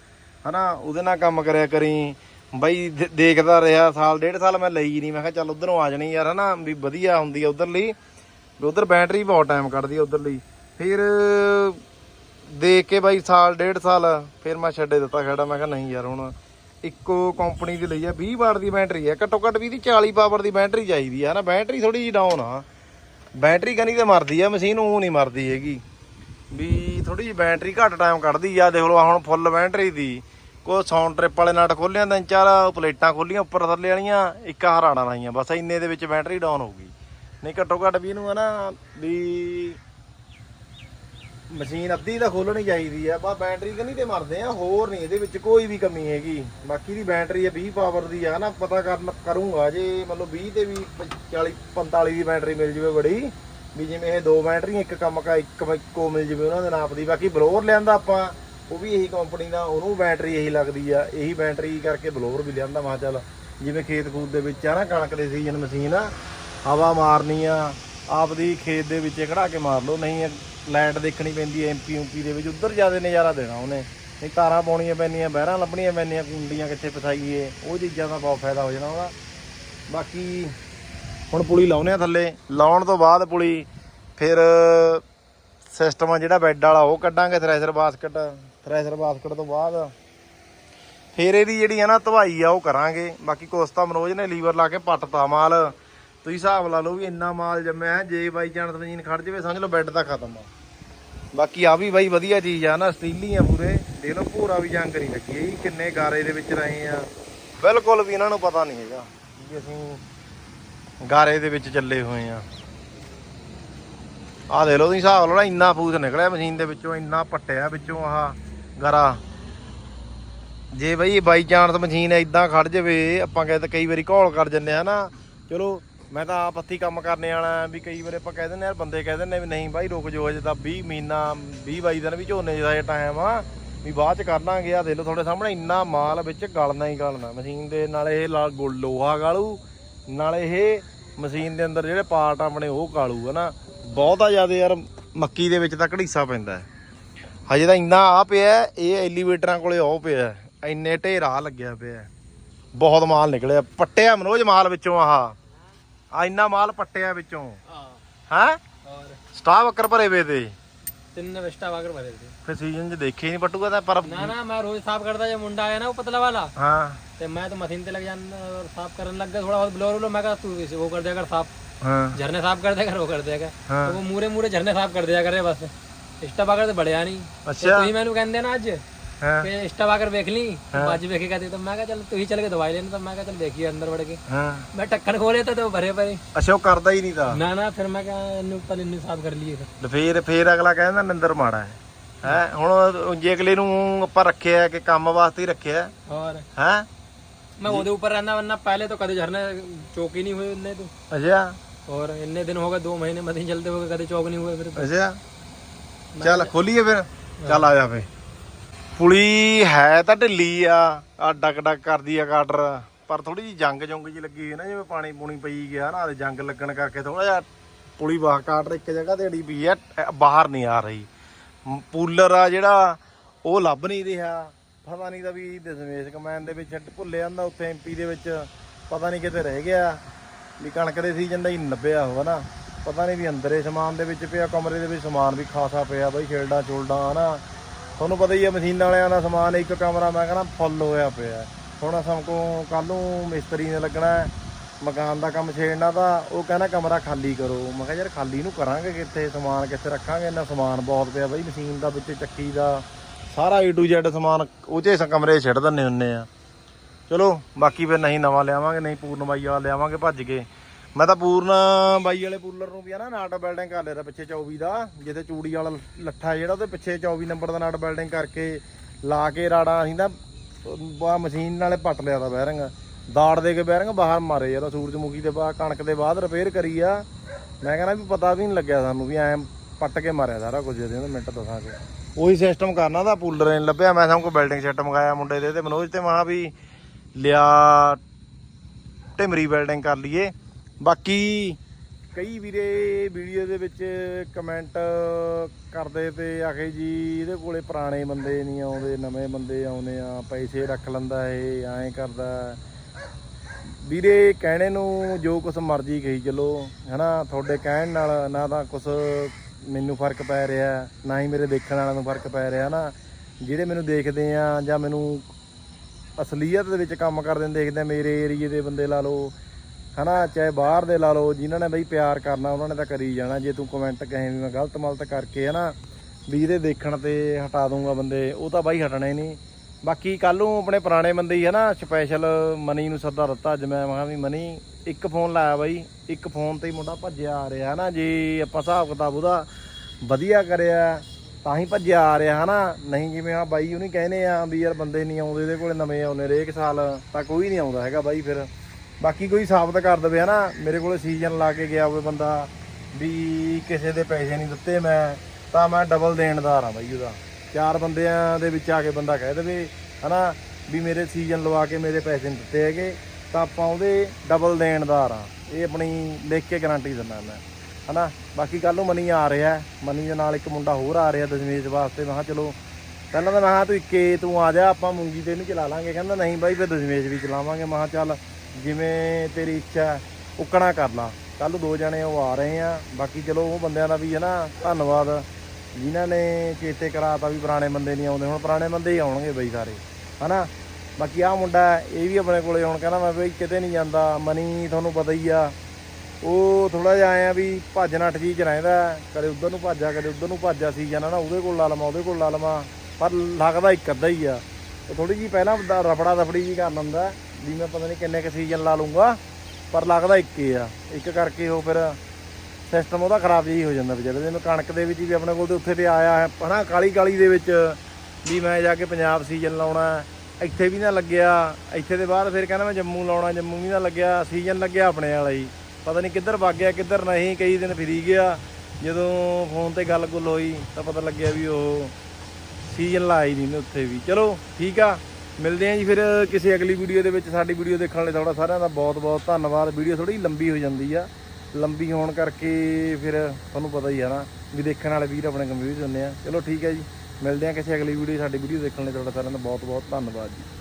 ਹਨਾ, ਉਹਦੇ ਨਾਲ ਕੰਮ ਕਰਿਆ ਕਰੀ। ਬਈ ਦੇ- ਦੇਖਦਾ ਰਿਹਾ, ਸਾਲ ਡੇਢ ਸਾਲ ਮੈਂ ਲਈ ਨਹੀਂ। ਮੈਂ ਕਿਹਾ, ਚੱਲ ਉਧਰੋਂ ਆ ਜਾਣੀ ਯਾਰ, ਹਨਾ, ਵੀ ਵਧੀਆ ਹੁੰਦੀ ਆ ਉਧਰ ਲਈ ਵੀ ਉਧਰ ਬੈਟਰੀ ਬਹੁਤ ਟਾਈਮ ਕੱਢਦੀ ਆ ਉਧਰ ਲਈ ਫਿਰ ਦੇਖ ਕੇ ਬਾਈ ਸਾਲ ਡੇਢ ਸਾਲ, ਫਿਰ ਮੈਂ ਛੱਡੇ ਦਿੱਤਾ ਖੜਾ। ਮੈਂ ਕਿਹਾ, ਨਹੀਂ ਯਾਰ, ਹੁਣ ਇੱਕੋ ਕੰਪਨੀ ਦੀ ਲਈ ਆ। 20 ਵਾਟ ਦੀ ਬੈਟਰੀ ਆ। ਘੱਟੋ ਘੱਟ ਵੀ ਦੀ 40 ਪਾਵਰ ਦੀ ਬੈਟਰੀ ਚਾਹੀਦੀ ਆ ਨਾ ਬੈਟਰੀ ਥੋੜੀ ਜਿਹੀ ਡਾਊਨ ਆ। ਬੈਟਰੀ ਕਨੀ ਤੇ ਮਰਦੀ ਆ, ਮਸ਼ੀਨ ਉਹ ਨਹੀਂ ਮਰਦੀ ਹੈਗੀ। ਵੀ ਥੋੜੀ ਜਿਹੀ ਬੈਟਰੀ ਘੱਟ ਟਾਈਮ ਕੱਢਦੀ ਆ, ਦੇਖ ਲਓ ਹੁਣ ਫੁੱਲ ਬੈਟਰੀ ਦੀ। ਕੋ ਸਾਊਂਡ ਟ੍ਰਿਪ ਵਾਲੇ ਨਟ ਖੋਲਿਆ ਤਿੰਨ ਚਾਰ ਪਲੇਟਾਂ ਖੋਲੀਆਂ ਉੱਪਰ ਥੱਲੇ ਵਾਲੀਆਂ, ਇੱਕ ਹਰਾੜਾ ਲਾਈਆਂ, ਬਸ ਇੰਨੇ ਦੇ ਵਿੱਚ ਬੈਟਰੀ ਡਾਊਨ ਹੋ ਗਈ। ਨਹੀਂ ਘੱਟੋ ਘੱਟ ਵੀ ਇਹਨੂੰ ਹਨਾ ਵੀ ਮਸ਼ੀਨ ਅੱਧੀ ਤਾਂ ਖੋਲਣੀ ਚਾਹੀਦੀ ਆ ਬਾ ਬੈਟਰੀ ਕਨੀ ਤੇ ਮਰਦੇ ਆ, ਹੋਰ ਨਹੀਂ, ਇਹਦੇ ਵਿੱਚ ਕੋਈ ਵੀ ਕਮੀ ਹੈਗੀ। ਬਾਕੀ ਦੀ ਬੈਟਰੀ ਆ 20 ਪਾਵਰ ਦੀ ਆ ਨਾ, ਪਤਾ ਕਰਨ, ਕਰੂੰਗਾ ਜੇ ਮਤਲਬ 20 ਤੇ ਵੀ 40 45 ਦੀ ਬੈਟਰੀ ਮਿਲ ਜਵੇ ਬੜੀ, ਵੀ ਜਿਵੇਂ ਇਹ ਦੋ ਬੈਟਰੀਆਂ, ਇੱਕ ਕੰਮ ਕਾ, ਇੱਕ ਇੱਕੋ ਮਿਲ ਜਵੇ ਉਹਨਾਂ ਦੇ ਨਾਪ ਦੀ, ਬਾਕੀ ਬਲੋਰ ਲਿਆਂਦਾ ਆਪਾਂ, ਉਹ ਵੀ ਇਹੀ ਕੰਪਨੀ ਦਾ, ਉਹਨੂੰ ਬੈਟਰੀ ਇਹੀ ਲੱਗਦੀ ਆ, ਇਹੀ ਬੈਟਰੀ ਕਰਕੇ ਬਲੋਰ ਵੀ ਲਿਆਂਦਾ, ਮਾ ਚੱਲ, ਜਿਵੇਂ ਖੇਤ ਖੂਤ ਦੇ ਵਿੱਚ ਆ ਨਾ, ਕਣਕ ਦੇ ਸੀਜ਼ਨ ਮਸ਼ੀਨ, ਹਵਾ ਮਾਰਨੀ ਆ, ਆਪਦੀ ਖੇਤ ਦੇ ਵਿੱਚ ਖੜਾ ਕੇ ਮਾਰ ਲਓ, ਨਹੀਂ ਲਾਈਟ ਦੇਖਣੀ ਪੈਂਦੀ ਐ ਐਮਪੀ ਯੂਪੀ ਦੇ ਵਿੱਚ। ਉੱਧਰ ਜ਼ਿਆਦਾ ਨਜ਼ਾਰਾ ਦੇਣਾ ਉਹਨੇ। ਨਹੀਂ ਤਾਰਾਂ ਪਾਉਣੀਆਂ ਪੈਂਦੀਆਂ, ਬਹਿਰਾਂ ਲੱਭਣੀਆਂ ਪੈਂਦੀਆਂ, ਕੁੰਡੀਆਂ ਕਿੱਥੇ ਫਸਾਈਏ ਉਹ ਚੀਜ਼ਾਂ ਦਾ ਬਹੁਤ ਫਾਇਦਾ ਹੋ ਜਾਣਾ ਉਹਦਾ। ਬਾਕੀ ਹੁਣ ਪੁਲੀ ਲਾਉਨੇ ਆ ਥੱਲੇ। ਲਾਉਣ ਤੋਂ ਬਾਅਦ ਪੁਲੀ ਫਿਰ ਸਿਸਟਮ ਆ ਜਿਹੜਾ ਬੈੱਡ ਵਾਲਾ, ਉਹ ਕੱਢਾਂਗੇ ਥ੍ਰੈਸ਼ਰ ਬਾਸਕਟ। ਥ੍ਰੈਸ਼ਰ ਬਾਸਕਟ ਤੋਂ ਬਾਅਦ ਫਿਰ ਇਹਦੀ ਜਿਹੜੀ ਆ ਨਾ ਧਵਾਈ ਆ, ਉਹ ਕਰਾਂਗੇ। ਬਾਕੀ ਕੋਸਤਾ ਮਨੋਜ ਨੇ ਲੀਵਰ ਲਾ ਕੇ ਪੱਟਤਾ ਮਾਲ। ਤੁਸੀਂ ਹਿਸਾਬ ਲਾ ਲਓ ਵੀ ਇੰਨਾ ਮਾਲ ਜੰਮਿਆ ਜੇ ਬਾਈ ਚਾਂਸ ਮਸ਼ੀਨ ਖੜ ਜਾਵੇ ਸਮਝ ਲਓ ਬੈੱਡ ਤਾਂ ਖਤਮ ਆ। ਬਾਕੀ ਆ ਵੀ ਬਾਈ ਵਧੀਆ ਚੀਜ਼ ਆ ਨਾ ਸਟੀਲੀ ਆ ਪੂਰੇ। ਦੇਖ ਲਓ ਭੂਰਾ ਵੀ ਜੰਗ ਨਹੀਂ ਲੱਗੀ ਇਹ ਕਿੰਨੇ ਗਾਰੇ ਦੇ ਵਿੱਚ ਰਹੇ ਆ। ਬਿਲਕੁਲ ਵੀ ਇਹਨਾਂ ਨੂੰ ਪਤਾ ਨਹੀਂ ਹੈਗਾ। ਕਿ ਅਸੀਂ ਗਾਰੇ ਦੇ ਵਿੱਚ ਚੱਲੇ ਹੋਏ ਆ। ਆ ਦੇਖ ਲਓ ਤੁਸੀਂ ਹਿਸਾਬ ਲਾਉਣਾ ਇੰਨਾ ਫੂਸ ਨਿਕਲਿਆ ਮਸ਼ੀਨ ਦੇ ਵਿੱਚੋਂ ਇੰਨਾ ਪੱਟਿਆ ਵਿੱਚੋਂ ਆਹ ਗਰਾ। ਜੇ ਬਈ ਬਾਈ ਚਾਂਸ ਮਸ਼ੀਨ ਇਦਾਂ ਖੜ ਜਾਵੇ ਆਪਾਂ ਕਹਿੰਦੇ ਕਈ ਵਾਰੀ ਘੋਲ ਕਰ ਜੰਨੇ ਆ ਨਾ। ਚਲੋ ਮੈਂ ਤਾਂ ਆਪ ਹੱਥੀਂ ਕੰਮ ਕਰਨੇ ਵਾਲਾ ਵੀ ਕਈ ਵਾਰੀ ਆਪਾਂ ਕਹਿ ਦਿੰਦੇ ਯਾਰ ਬੰਦੇ ਕਹਿ ਦਿੰਦੇ ਵੀ ਨਹੀਂ ਬਾਈ ਰੁਕ ਜੋ ਅਜੇ ਤਾਂ 20 ਮਹੀਨਾ 20 22 ਦਿਨ ਵੀ ਝੋਨੇ ਦਾ ਟਾਈਮ ਆ, ਵੀ ਬਾਅਦ ਚ ਕਰ ਲਾਂਗੇ ਆ ਦੇਖ ਲਓ ਤੁਹਾਡੇ ਸਾਹਮਣੇ, ਇੰਨਾ ਮਾਲ ਵਿੱਚ ਗਲਣਾ ਹੀ ਗਲਣਾ। ਮਸ਼ੀਨ ਦੇ ਨਾਲ ਇਹ ਲਾ- ਗੋ- ਲੋਹਾ ਗਾਲੂ, ਨਾਲ ਇਹ ਮਸ਼ੀਨ ਦੇ ਅੰਦਰ ਜਿਹੜੇ ਪਾਰਟ ਆਪਣੇ ਉਹ ਕਾਲੂ ਹਨਾ? ਬਹੁਤਾ ਜ਼ਿਆਦਾ ਯਾਰ, ਮੱਕੀ ਦੇ ਵਿੱਚ ਤਾਂ ਘੜੀਸਾ ਪੈਂਦਾ ਹਜੇ ਤਾਂ ਇੰਨਾ ਆ ਪਿਆ ਇਹ ਐਲੀਵੇਟਰਾਂ ਕੋਲੇ ਉਹ ਪਿਆ ਇੰਨੇ ਢੇਰਾ ਲੱਗਿਆ ਪਿਆ ਬਹੁਤ ਮਾਲ ਨਿਕਲਿਆ, ਪੱਟਿਆ ਮਨੋਜ ਮਾਲ ਵਿੱਚੋਂ ਆਹ। ਆ ਇੰਨਾ ਮਾਲ ਪੱਟਿਆ ਵਿੱਚੋਂ ਹਾਂ ਹੈ ਔਰ ਸਟਾਫ ਅੱਕਰ ਭਰੇ ਵੇ ਤੇ ਤਿੰਨ ਵਿਸ਼ਟਾ ਵਾਗਰ ਭਰੇ थे ਫਿਰ ਸੀਜ਼ਨ 'ਚ ਦੇਖੇ ਹੀ ਨਹੀਂ ਪੱਟੂਗਾ ਤਾਂ ਪਰ ना ना मैं रोज साफ करता जब मुंडा आया ना वो पतला वाला ਹਾਂ तो मैं तो मशीन पे लग जाना और साफ करने लग गया थोड़ा बहुत ब्लोर व्लोर मैं कहा तू इसे वो कर दिया कर साफ ਹਾਂ झरने साफ कर दिया कर वो कर दिया कर हाँ। तो वो मूरे मूरे झरने साफ कर दिया करे बस स्टब आकर तो बढ़िया नहीं तो अच्छा तू ही मैंने कहते ना आज ਹਾਂ कि स्टब आकर देख ली आज देखे कहती तो मैं कहा चल तू ही चल के दवाई लेने तो मैं कहा चल देखिए अंदर बढ़ के ਹਾਂ मैं टक्कर खोले तो, तो भरे भरे ਅੱਛਾ ਉਹ ਕਰਦਾ ਹੀ ਨਹੀਂ ਤਾਂ ना ना फिर मैं क्या इन्हें ऊपर इन्हें साफ कर लिए फिर ਤੇ ਫੇਰ ਫੇਰ ਅਗਲਾ ਕਹਿੰਦਾ ਨਿੰਦਰ ਮਾੜਾ ਹੈ ਹੈ ਹੁਣ ਜੇ ਅਗਲੇ ਨੂੰ ਆਪਾਂ ਰੱਖਿਆ ਕਿ ਕੰਮ ਵਾਸਤੇ ਹੀ ਰੱਖਿਆ और ਹੈ मैं वो ऊपर रहना वरना पहले तो कभी झरने चौक ही नहीं हुए इनने तो ਅੱਛਾ और इतने दिन हो गए दो महीने मशीन चलते हुए कभी चौक नहीं हुए फिर तो। ਅੱਛਾ ਚੱਲ ਖੋਲੀਏ ਫਿਰ ਚੱਲ ਆ ਜਾ ਫੇ ਪੁਲੀ ਹੈ ਤਾਂ ਢਿੱਲੀ ਆ ਆ ਡਕ ਡਕ ਕਰਦੀ ਆ ਕਾਟਰ ਪਰ ਥੋੜੀ ਜੀ ਜੰਗ ਜੁੰਗ ਜੀ ਲੱਗੀ ਹੋਈ ਨਾ, ਜਿਵੇਂ ਪਾਣੀ ਪੂਣੀ ਪਈ ਗਿਆ ਨਾ ਜੰਗ ਲੱਗਣ ਕਰਕੇ ਥੋੜਾ ਜਿਹਾ ਪੁਲੀ ਬਾਹ ਕਾਟਰ ਇੱਕ ਜਗ੍ਹਾ ਤੇ ਅੜੀ ਪਈ ਆ ਬਾਹਰ ਨਹੀਂ ਆ ਰਹੀ। ਪੂਲਰ ਆ ਜਿਹੜਾ, ਉਹ ਲੱਭ ਨਹੀਂ ਰਿਹਾ। ਪਤਾ ਨਹੀਂ ਤਾਂ ਵੀ ਦਸ਼ਮੇਸ਼ ਕਮੈਨ ਦੇ ਵਿੱਚ ਭੁੱਲੇ ਜਾਂਦਾ ਉੱਥੇ ਐਮਪੀ ਦੇ ਵਿੱਚ। ਪਤਾ ਨਹੀਂ ਕਿਤੇ ਰਹਿ ਗਿਆ। ਵੀ ਕਣਕ ਦੇ ਸੀਜ਼ਨ ਦਾ ਹੀ ਨੱਬਿਆ ਹੋਗਾ ਨਾ। ਪਤਾ ਨਹੀਂ ਵੀ ਅੰਦਰੇ ਸਮਾਨ ਦੇ ਵਿੱਚ ਪਿਆ, ਕਮਰੇ ਦੇ ਵਿੱਚ ਸਮਾਨ ਵੀ ਖਾਸਾ ਪਿਆ ਬਈ ਛੇਲਡਾ ਚੋਲਡਾ ਹਨਾ। ਤੁਹਾਨੂੰ ਪਤਾ ਹੀ ਹੈ ਮਸ਼ੀਨ ਵਾਲਿਆਂ ਦਾ ਸਮਾਨ, ਇੱਕ ਕਮਰਾ, ਮੈਂ ਕਹਿੰਦਾ ਫੁੱਲ ਹੋਇਆ ਪਿਆ ਹੁਣ ਸਮਕੋ ਕੱਲ ਨੂੰ ਮਿਸਤਰੀ ਨੇ ਲੱਗਣਾ ਮਕਾਨ ਦਾ ਕੰਮ ਛੇੜਨਾ ਤਾਂ ਉਹ ਕਹਿੰਦਾ ਕਮਰਾ ਖਾਲੀ ਕਰੋ। ਮੈਂ ਕਿਹਾ ਯਾਰ ਖਾਲੀ ਨੂੰ ਕਰਾਂਗੇ ਕਿੱਥੇ, ਸਮਾਨ ਕਿੱਥੇ ਰੱਖਾਂਗੇ? ਇੰਨਾ ਸਮਾਨ ਬਹੁਤ ਪਿਆ ਬਈ, ਮਸ਼ੀਨ ਦਾ ਵਿੱਚ ਚੱਕੀ ਦਾ, ਸਾਰਾ A to Z ਸਮਾਨ ਉਹ 'ਚ ਕਮਰੇ 'ਚ ਛੱਡ ਦਿੰਨੇ ਹੁੰਨੇ ਆ। ਚਲੋ, ਬਾਕੀ ਫਿਰ ਨਹੀਂ ਨਵਾਂ ਲਿਆਵਾਂਗੇ, ਨਹੀਂ ਪੂਰਨਮਾਈ ਵਾਲਾ ਲਿਆਵਾਂਗੇ, ਭੱਜ ਕੇ। ਮੈਂ ਤਾਂ ਪੂਰਨ ਬਾਈ ਵਾਲੇ ਪੂਲਰ ਨੂੰ ਵੀ ਆ ਨਾ ਨਾਟ ਬਿਲਡਿੰਗ ਕਰ ਲਿਆ ਪਿੱਛੇ 24 ਦਾ ਜਿੱਥੇ ਚੂੜੀ ਵਾਲਾ ਲੱਠਾ ਜਿਹੜਾ ਉਹਦੇ ਪਿੱਛੇ 24 ਨੰਬਰ ਦਾ ਨਾਟ ਬਿਲਡਿੰਗ ਕਰਕੇ ਲਾ ਕੇ ਰਾੜਾ ਅਸੀਂ ਤਾਂ, ਬਾ ਮਸ਼ੀਨ ਨਾਲੇ ਪੱਟ ਲਿਆ ਦਾ ਬੈਰਿੰਗ ਦਾੜ ਦੇ ਕੇ ਬੈਰਿੰਗ ਬਾਹਰ ਮਾਰੇ ਯਾਰ ਸੂਰਜਮੁਖੀ ਦੇ ਬਾਅਦ ਕਣਕ ਦੇ ਬਾਅਦ ਰਿਪੇਅਰ ਕਰੀ ਆ। ਮੈਂ ਕਹਿੰਦਾ ਵੀ ਪਤਾ ਵੀ ਨਹੀਂ ਲੱਗਿਆ ਸਾਨੂੰ ਵੀ ਐ ਪੱਟ ਕੇ ਮਾਰਿਆ ਸਾਰਾ ਕੁਝ, ਇਹਦੇ ਨੂੰ ਮਿੰਟ ਦਸਾਂਗੇ ਉਹੀ ਸਿਸਟਮ ਕਰਨਾ ਦਾ ਪੂਲਰ ਨਹੀਂ ਲੱਭਿਆ, ਮੈਂ ਸਭ ਕੋ ਬਿਲਡਿੰਗ ਸੈੱਟ ਮੰਗਾਇਆ ਮੁੰਡੇ ਦੇ ਤੇ ਮਨੋਜ ਤੇ ਮਹਾ ਵੀ ਲਿਆ ਢਿਮਰੀ ਬਿਲਡਿੰਗ ਕਰ ਲਈਏ। ਬਾਕੀ ਕਈ ਵੀਰੇ ਵੀਡੀਓ ਦੇ ਵਿੱਚ ਕਮੈਂਟ ਕਰਦੇ ਤੇ ਆਖੇ ਜੀ, ਇਹਦੇ ਕੋਲੇ ਪੁਰਾਣੇ ਬੰਦੇ ਨਹੀਂ ਆਉਂਦੇ, ਨਵੇਂ ਬੰਦੇ ਆਉਂਦੇ ਆ, ਪੈਸੇ ਰੱਖ ਲੈਂਦਾ ਇਹ, ਐਂ ਕਰਦਾ। ਵੀਰੇ ਕਹਿਣੇ ਨੂੰ ਜੋ ਕੁਛ ਮਰਜ਼ੀ ਕਹੀ ਚੱਲੋ, ਹਨਾ, ਤੁਹਾਡੇ ਕਹਿਣ ਨਾਲ ਨਾ ਤਾਂ ਕੁਛ ਮੈਨੂੰ ਫ਼ਰਕ ਪੈ ਰਿਹਾ, ਨਾ ਹੀ ਮੇਰੇ ਦੇਖਣ ਵਾਲਿਆਂ ਨੂੰ ਫ਼ਰਕ ਪੈ ਰਿਹਾ ਨਾ ਜਿਹੜੇ ਮੈਨੂੰ ਦੇਖਦੇ ਆ ਜਾਂ ਮੈਨੂੰ ਅਸਲੀਅਤ ਦੇ ਵਿੱਚ ਕੰਮ ਕਰਦੇ ਦੇਖਦੇ ਆ, ਮੇਰੇ ਏਰੀਏ ਦੇ ਬੰਦੇ ਲਾ ਲਓ ਹਨਾ, ਚਾਹੇ ਬਾਹਰ ਦੇ ਲਾ ਲਓ, ਜਿਨ੍ਹਾਂ ਨੇ ਬਈ ਪਿਆਰ ਕਰਨਾ, ਉਹਨਾਂ ਨੇ ਤਾਂ ਕਰੀ ਜਾਣਾ। ਜੇ ਤੂੰ ਕਮੈਂਟ ਕਹੇ ਵੀ ਮੈਂ ਗਲਤ ਮਲਤ ਕਰਕੇ, ਹਨਾ, ਵੀ ਇਹਦੇ ਦੇਖਣ ਤੇ ਹਟਾ ਦੂੰਗਾ ਬੰਦੇ, ਉਹ ਤਾਂ ਬਾਈ ਹਟਣੇ ਨਹੀਂ। ਬਾਕੀ ਕੱਲ ਨੂੰ ਆਪਣੇ ਪੁਰਾਣੇ ਬੰਦੇ ਹੀ, ਹਨਾ ਸਪੈਸ਼ਲ ਮਨੀ ਨੂੰ ਸੱਦਾ ਦਿੱਤਾ, ਅੱਜ ਮੈਂ ਮਹਾਂ ਵੀ ਮਨੀ, ਇੱਕ ਫੋਨ ਲਾਇਆ ਬਾਈ, ਇੱਕ ਫੋਨ ਤੇ ਹੀ ਮੁੰਡਾ ਭੱਜਿਆ ਆ ਰਿਹਾ, ਹਨਾ, ਜੇ ਆਪਾਂ ਹਿਸਾਬ ਕਿਤਾਬ ਉਹਦਾ ਵਧੀਆ ਕਰਿਆ, ਤਾਂ ਹੀ ਭੱਜਿਆ ਆ ਰਿਹਾ, ਹਨਾ। ਨਹੀਂ ਜਿਵੇਂ ਆ ਬਾਈ ਉਹਨੇ ਕਹਿੰਦੇ ਆ ਵੀ ਯਾਰ ਬੰਦੇ ਨਹੀਂ ਆਉਂਦੇ ਇਹਦੇ ਕੋਲੇ ਨਵੇਂ ਆਉਂਦੇ ਰੇਕ ਸਾਲ ਤਾਂ ਕੋਈ ਨਹੀਂ ਆਉਂਦਾ ਹੈਗਾ ਬਾਈ ਫਿਰ। ਬਾਕੀ ਕੋਈ ਸਾਬਤ ਕਰ ਦਵੇ, ਹਨਾ? ਮੇਰੇ ਕੋਲ ਸੀਜ਼ਨ ਲਾ ਕੇ ਗਿਆ ਹੋਵੇ ਬੰਦਾ, ਵੀ ਕਿਸੇ ਦੇ ਪੈਸੇ ਨਹੀਂ ਦਿੱਤੇ ਮੈਂ, ਤਾਂ ਮੈਂ ਡਬਲ ਦੇਣਦਾਰ ਆ ਬਾਈ ਉਹਦਾ। ਚਾਰ ਬੰਦਿਆਂ ਦੇ ਵਿੱਚ ਆ ਕੇ ਬੰਦਾ ਕਹਿ ਦੇਵੇ, ਹਨਾ? ਵੀ ਮੇਰੇ ਸੀਜ਼ਨ ਲਵਾ ਕੇ ਮੇਰੇ ਪੈਸੇ ਨਹੀਂ ਦਿੱਤੇ ਹੈਗੇ, ਤਾਂ ਆਪਾਂ ਉਹਦੇ ਡਬਲ ਦੇਣਦਾਰ ਆ ਇਹ ਆਪਣੀ ਲਿਖ ਕੇ ਗਾਰੰਟੀ ਦਿੰਦਾ ਮੈਂ, ਹਨਾ? ਬਾਕੀ ਕੱਲ ਨੂੰ ਮਨੀ ਆ ਰਿਹਾ, ਮਨੀ ਦੇ ਨਾਲ ਇੱਕ ਮੁੰਡਾ ਹੋਰ ਆ ਰਿਹਾ ਦਸ਼ਮੇਸ਼ ਵਾਸਤੇ। ਮੈਂ ਕਿਹਾ, ਚਲੋ, ਪਹਿਲਾਂ ਤਾਂ ਮੈਂ ਕਿਹਾ ਤੂੰ ਇੱਕੇ, ਤੂੰ ਆ ਜਾ, ਆਪਾਂ ਮੂੰਗੀ ਤੇ ਇਹਨੂੰ ਚਲਾ ਲਾਂਗੇ। ਕਹਿੰਦਾ, ਨਹੀਂ ਬਾਈ, ਫਿਰ ਦਸ਼ਮੇਸ਼ ਵੀ ਚਲਾਵਾਂਗੇ। ਮੈਂ ਕਿਹਾ, ਚੱਲ ਜਿਵੇਂ ਤੇਰੀ ਇੱਛਾ ਹੈ, ਉਕਣਾ ਕਰ ਲਾ। ਕੱਲ ਦੋ ਜਣੇ ਉਹ ਆ ਰਹੇ ਆ। ਬਾਕੀ ਚਲੋ ਉਹ ਬੰਦਿਆਂ ਦਾ ਵੀ ਹੈ ਨਾ ਧੰਨਵਾਦ। ਜਿਨ੍ਹਾਂ ਨੇ ਚੇਤੇ ਕਰਾਤਾ ਵੀ ਪੁਰਾਣੇ ਬੰਦੇ ਨਹੀਂ ਆਉਂਦੇ ਹੁਣ ਪੁਰਾਣੇ ਬੰਦੇ ਹੀ ਆਉਣਗੇ ਬਈ ਸਾਰੇ। ਹਨਾ? ਬਾਕੀ ਆਹ ਮੁੰਡਾ ਇਹ ਵੀ ਆਪਣੇ ਕੋਲੇ ਹੁਣ ਕਹਿੰਦਾ ਮੈਂ ਬਈ ਕਿਤੇ ਨਹੀਂ ਜਾਂਦਾ ਮਨੀ ਤੁਹਾਨੂੰ ਪਤਾ ਹੀ ਆ। ਉਹ ਥੋੜਾ ਜਿਹਾ ਆਇਆ ਵੀ ਭੱਜ ਨੱਠ ਜੀ ਚ ਰਹਿੰਦਾ ਕਦੇ ਉਧਰ ਨੂੰ ਭੱਜਾ ਕਦੇ ਉਧਰ ਨੂੰ ਭੱਜਾ ਸੀ ਜਾਣਾ ਨਾ ਉਹਦੇ ਕੋਲ ਲਾ ਲਵਾਂ ਉਹਦੇ ਕੋਲ ਲਾ ਲਵਾਂ। ਪਰ ਲੱਗਦਾ ਇੱਕ ਅੱਧਾ ਹੀ ਆ। ਉਹ ਥੋੜੀ ਜੀ ਪਹਿਲਾਂ ਦ- ਰਫੜਾ ਦਫੜੀ ਜੀ ਕਰ ਲੈਂਦਾ ਵੀ ਮੈਂ ਪਤਾ ਨਹੀਂ ਕਿੰਨੇ ਕੁ ਸੀਜ਼ਨ ਲਾ ਲੂੰਗਾ ਪਰ ਲੱਗਦਾ ਇੱਕ ਹੀ ਆ। ਇੱਕ ਕਰਕੇ ਉਹ ਫਿਰ ਸਿਸਟਮ ਉਹਦਾ ਖਰਾਬ ਜਿਹੀ ਹੋ ਜਾਂਦਾ ਵਿਚਾਰੇ ਦੇ। ਕਣਕ ਦੇ ਵਿੱਚ ਵੀ ਆਪਣੇ ਕੋਲ ਤੇ ਉੱਥੇ ਤੇ ਆਇਆ ਹੈ, ਹਨਾ ਕਾਲੀ ਕਾਲੀ ਦੇ ਵਿੱਚ ਵੀ ਮੈਂ ਜਾ ਕੇ ਪੰਜਾਬ ਸੀਜ਼ਨ ਲਾਉਣਾ ਇੱਥੇ ਵੀ ਨਾ ਲੱਗਿਆ, ਇੱਥੇ ਦੇ ਬਾਅਦ ਫਿਰ ਕਹਿੰਦਾ ਮੈਂ ਜੰਮੂ ਲਾਉਣਾ, ਜੰਮੂ ਵੀ ਨਾ ਲੱਗਿਆ ਸੀਜ਼ਨ ਲੱਗਿਆ ਆਪਣੇ ਵਾਲਾ ਹੀ। ਪਤਾ ਨਹੀਂ ਕਿੱਧਰ ਵਗ ਗਿਆ, ਕਿੱਧਰ ਨਹੀਂ, ਕਈ ਦਿਨ ਫਿਰੀ ਗਿਆ। ਜਦੋਂ ਫੋਨ ਤੇ ਗੱਲ ਗੁੱਲ ਹੋਈ ਤਾਂ ਪਤਾ ਲੱਗਿਆ ਵੀ ਉਹ ਸੀਜ਼ਨ ਲਾਇਆ ਹੀ ਨਹੀਂ ਨੇ ਉੱਥੇ ਵੀ। ਚਲੋ, ਠੀਕ ਆ। ਮਿਲਦੇ ਆਂ ਜੀ ਫਿਰ ਕਿਸੇ ਅਗਲੀ ਵੀਡੀਓ ਦੇ ਵਿੱਚ। ਸਾਡੀ ਵੀਡੀਓ ਦੇਖਣ ਲਈ ਤੁਹਾਡਾ ਸਾਰਿਆਂ ਦਾ ਬਹੁਤ ਬਹੁਤ ਧੰਨਵਾਦ। ਵੀਡੀਓ ਥੋੜੀ ਲੰਬੀ ਹੋ ਜਾਂਦੀ ਆ। ਲੰਬੀ ਹੋਣ ਕਰਕੇ ਫਿਰ ਤੁਹਾਨੂੰ ਪਤਾ ਹੀ ਆ ਨਾ ਵੀ ਦੇਖਣ ਵਾਲੇ ਵੀਰ ਆਪਣੇ ਕੰਫਿਊਜ਼ ਹੁੰਦੇ ਆ। ਚਲੋ ਠੀਕ ਹੈ ਜੀ। ਮਿਲਦੇ ਆਂ ਕਿਸੇ ਅਗਲੀ ਵੀਡੀਓ, ਸਾਡੀ ਵੀਡੀਓ ਦੇਖਣ ਲਈ। ਤੁਹਾਡਾ ਸਾਰਿਆਂ ਦਾ ਬਹੁਤ ਬਹੁਤ ਧੰਨਵਾਦ ਜੀ।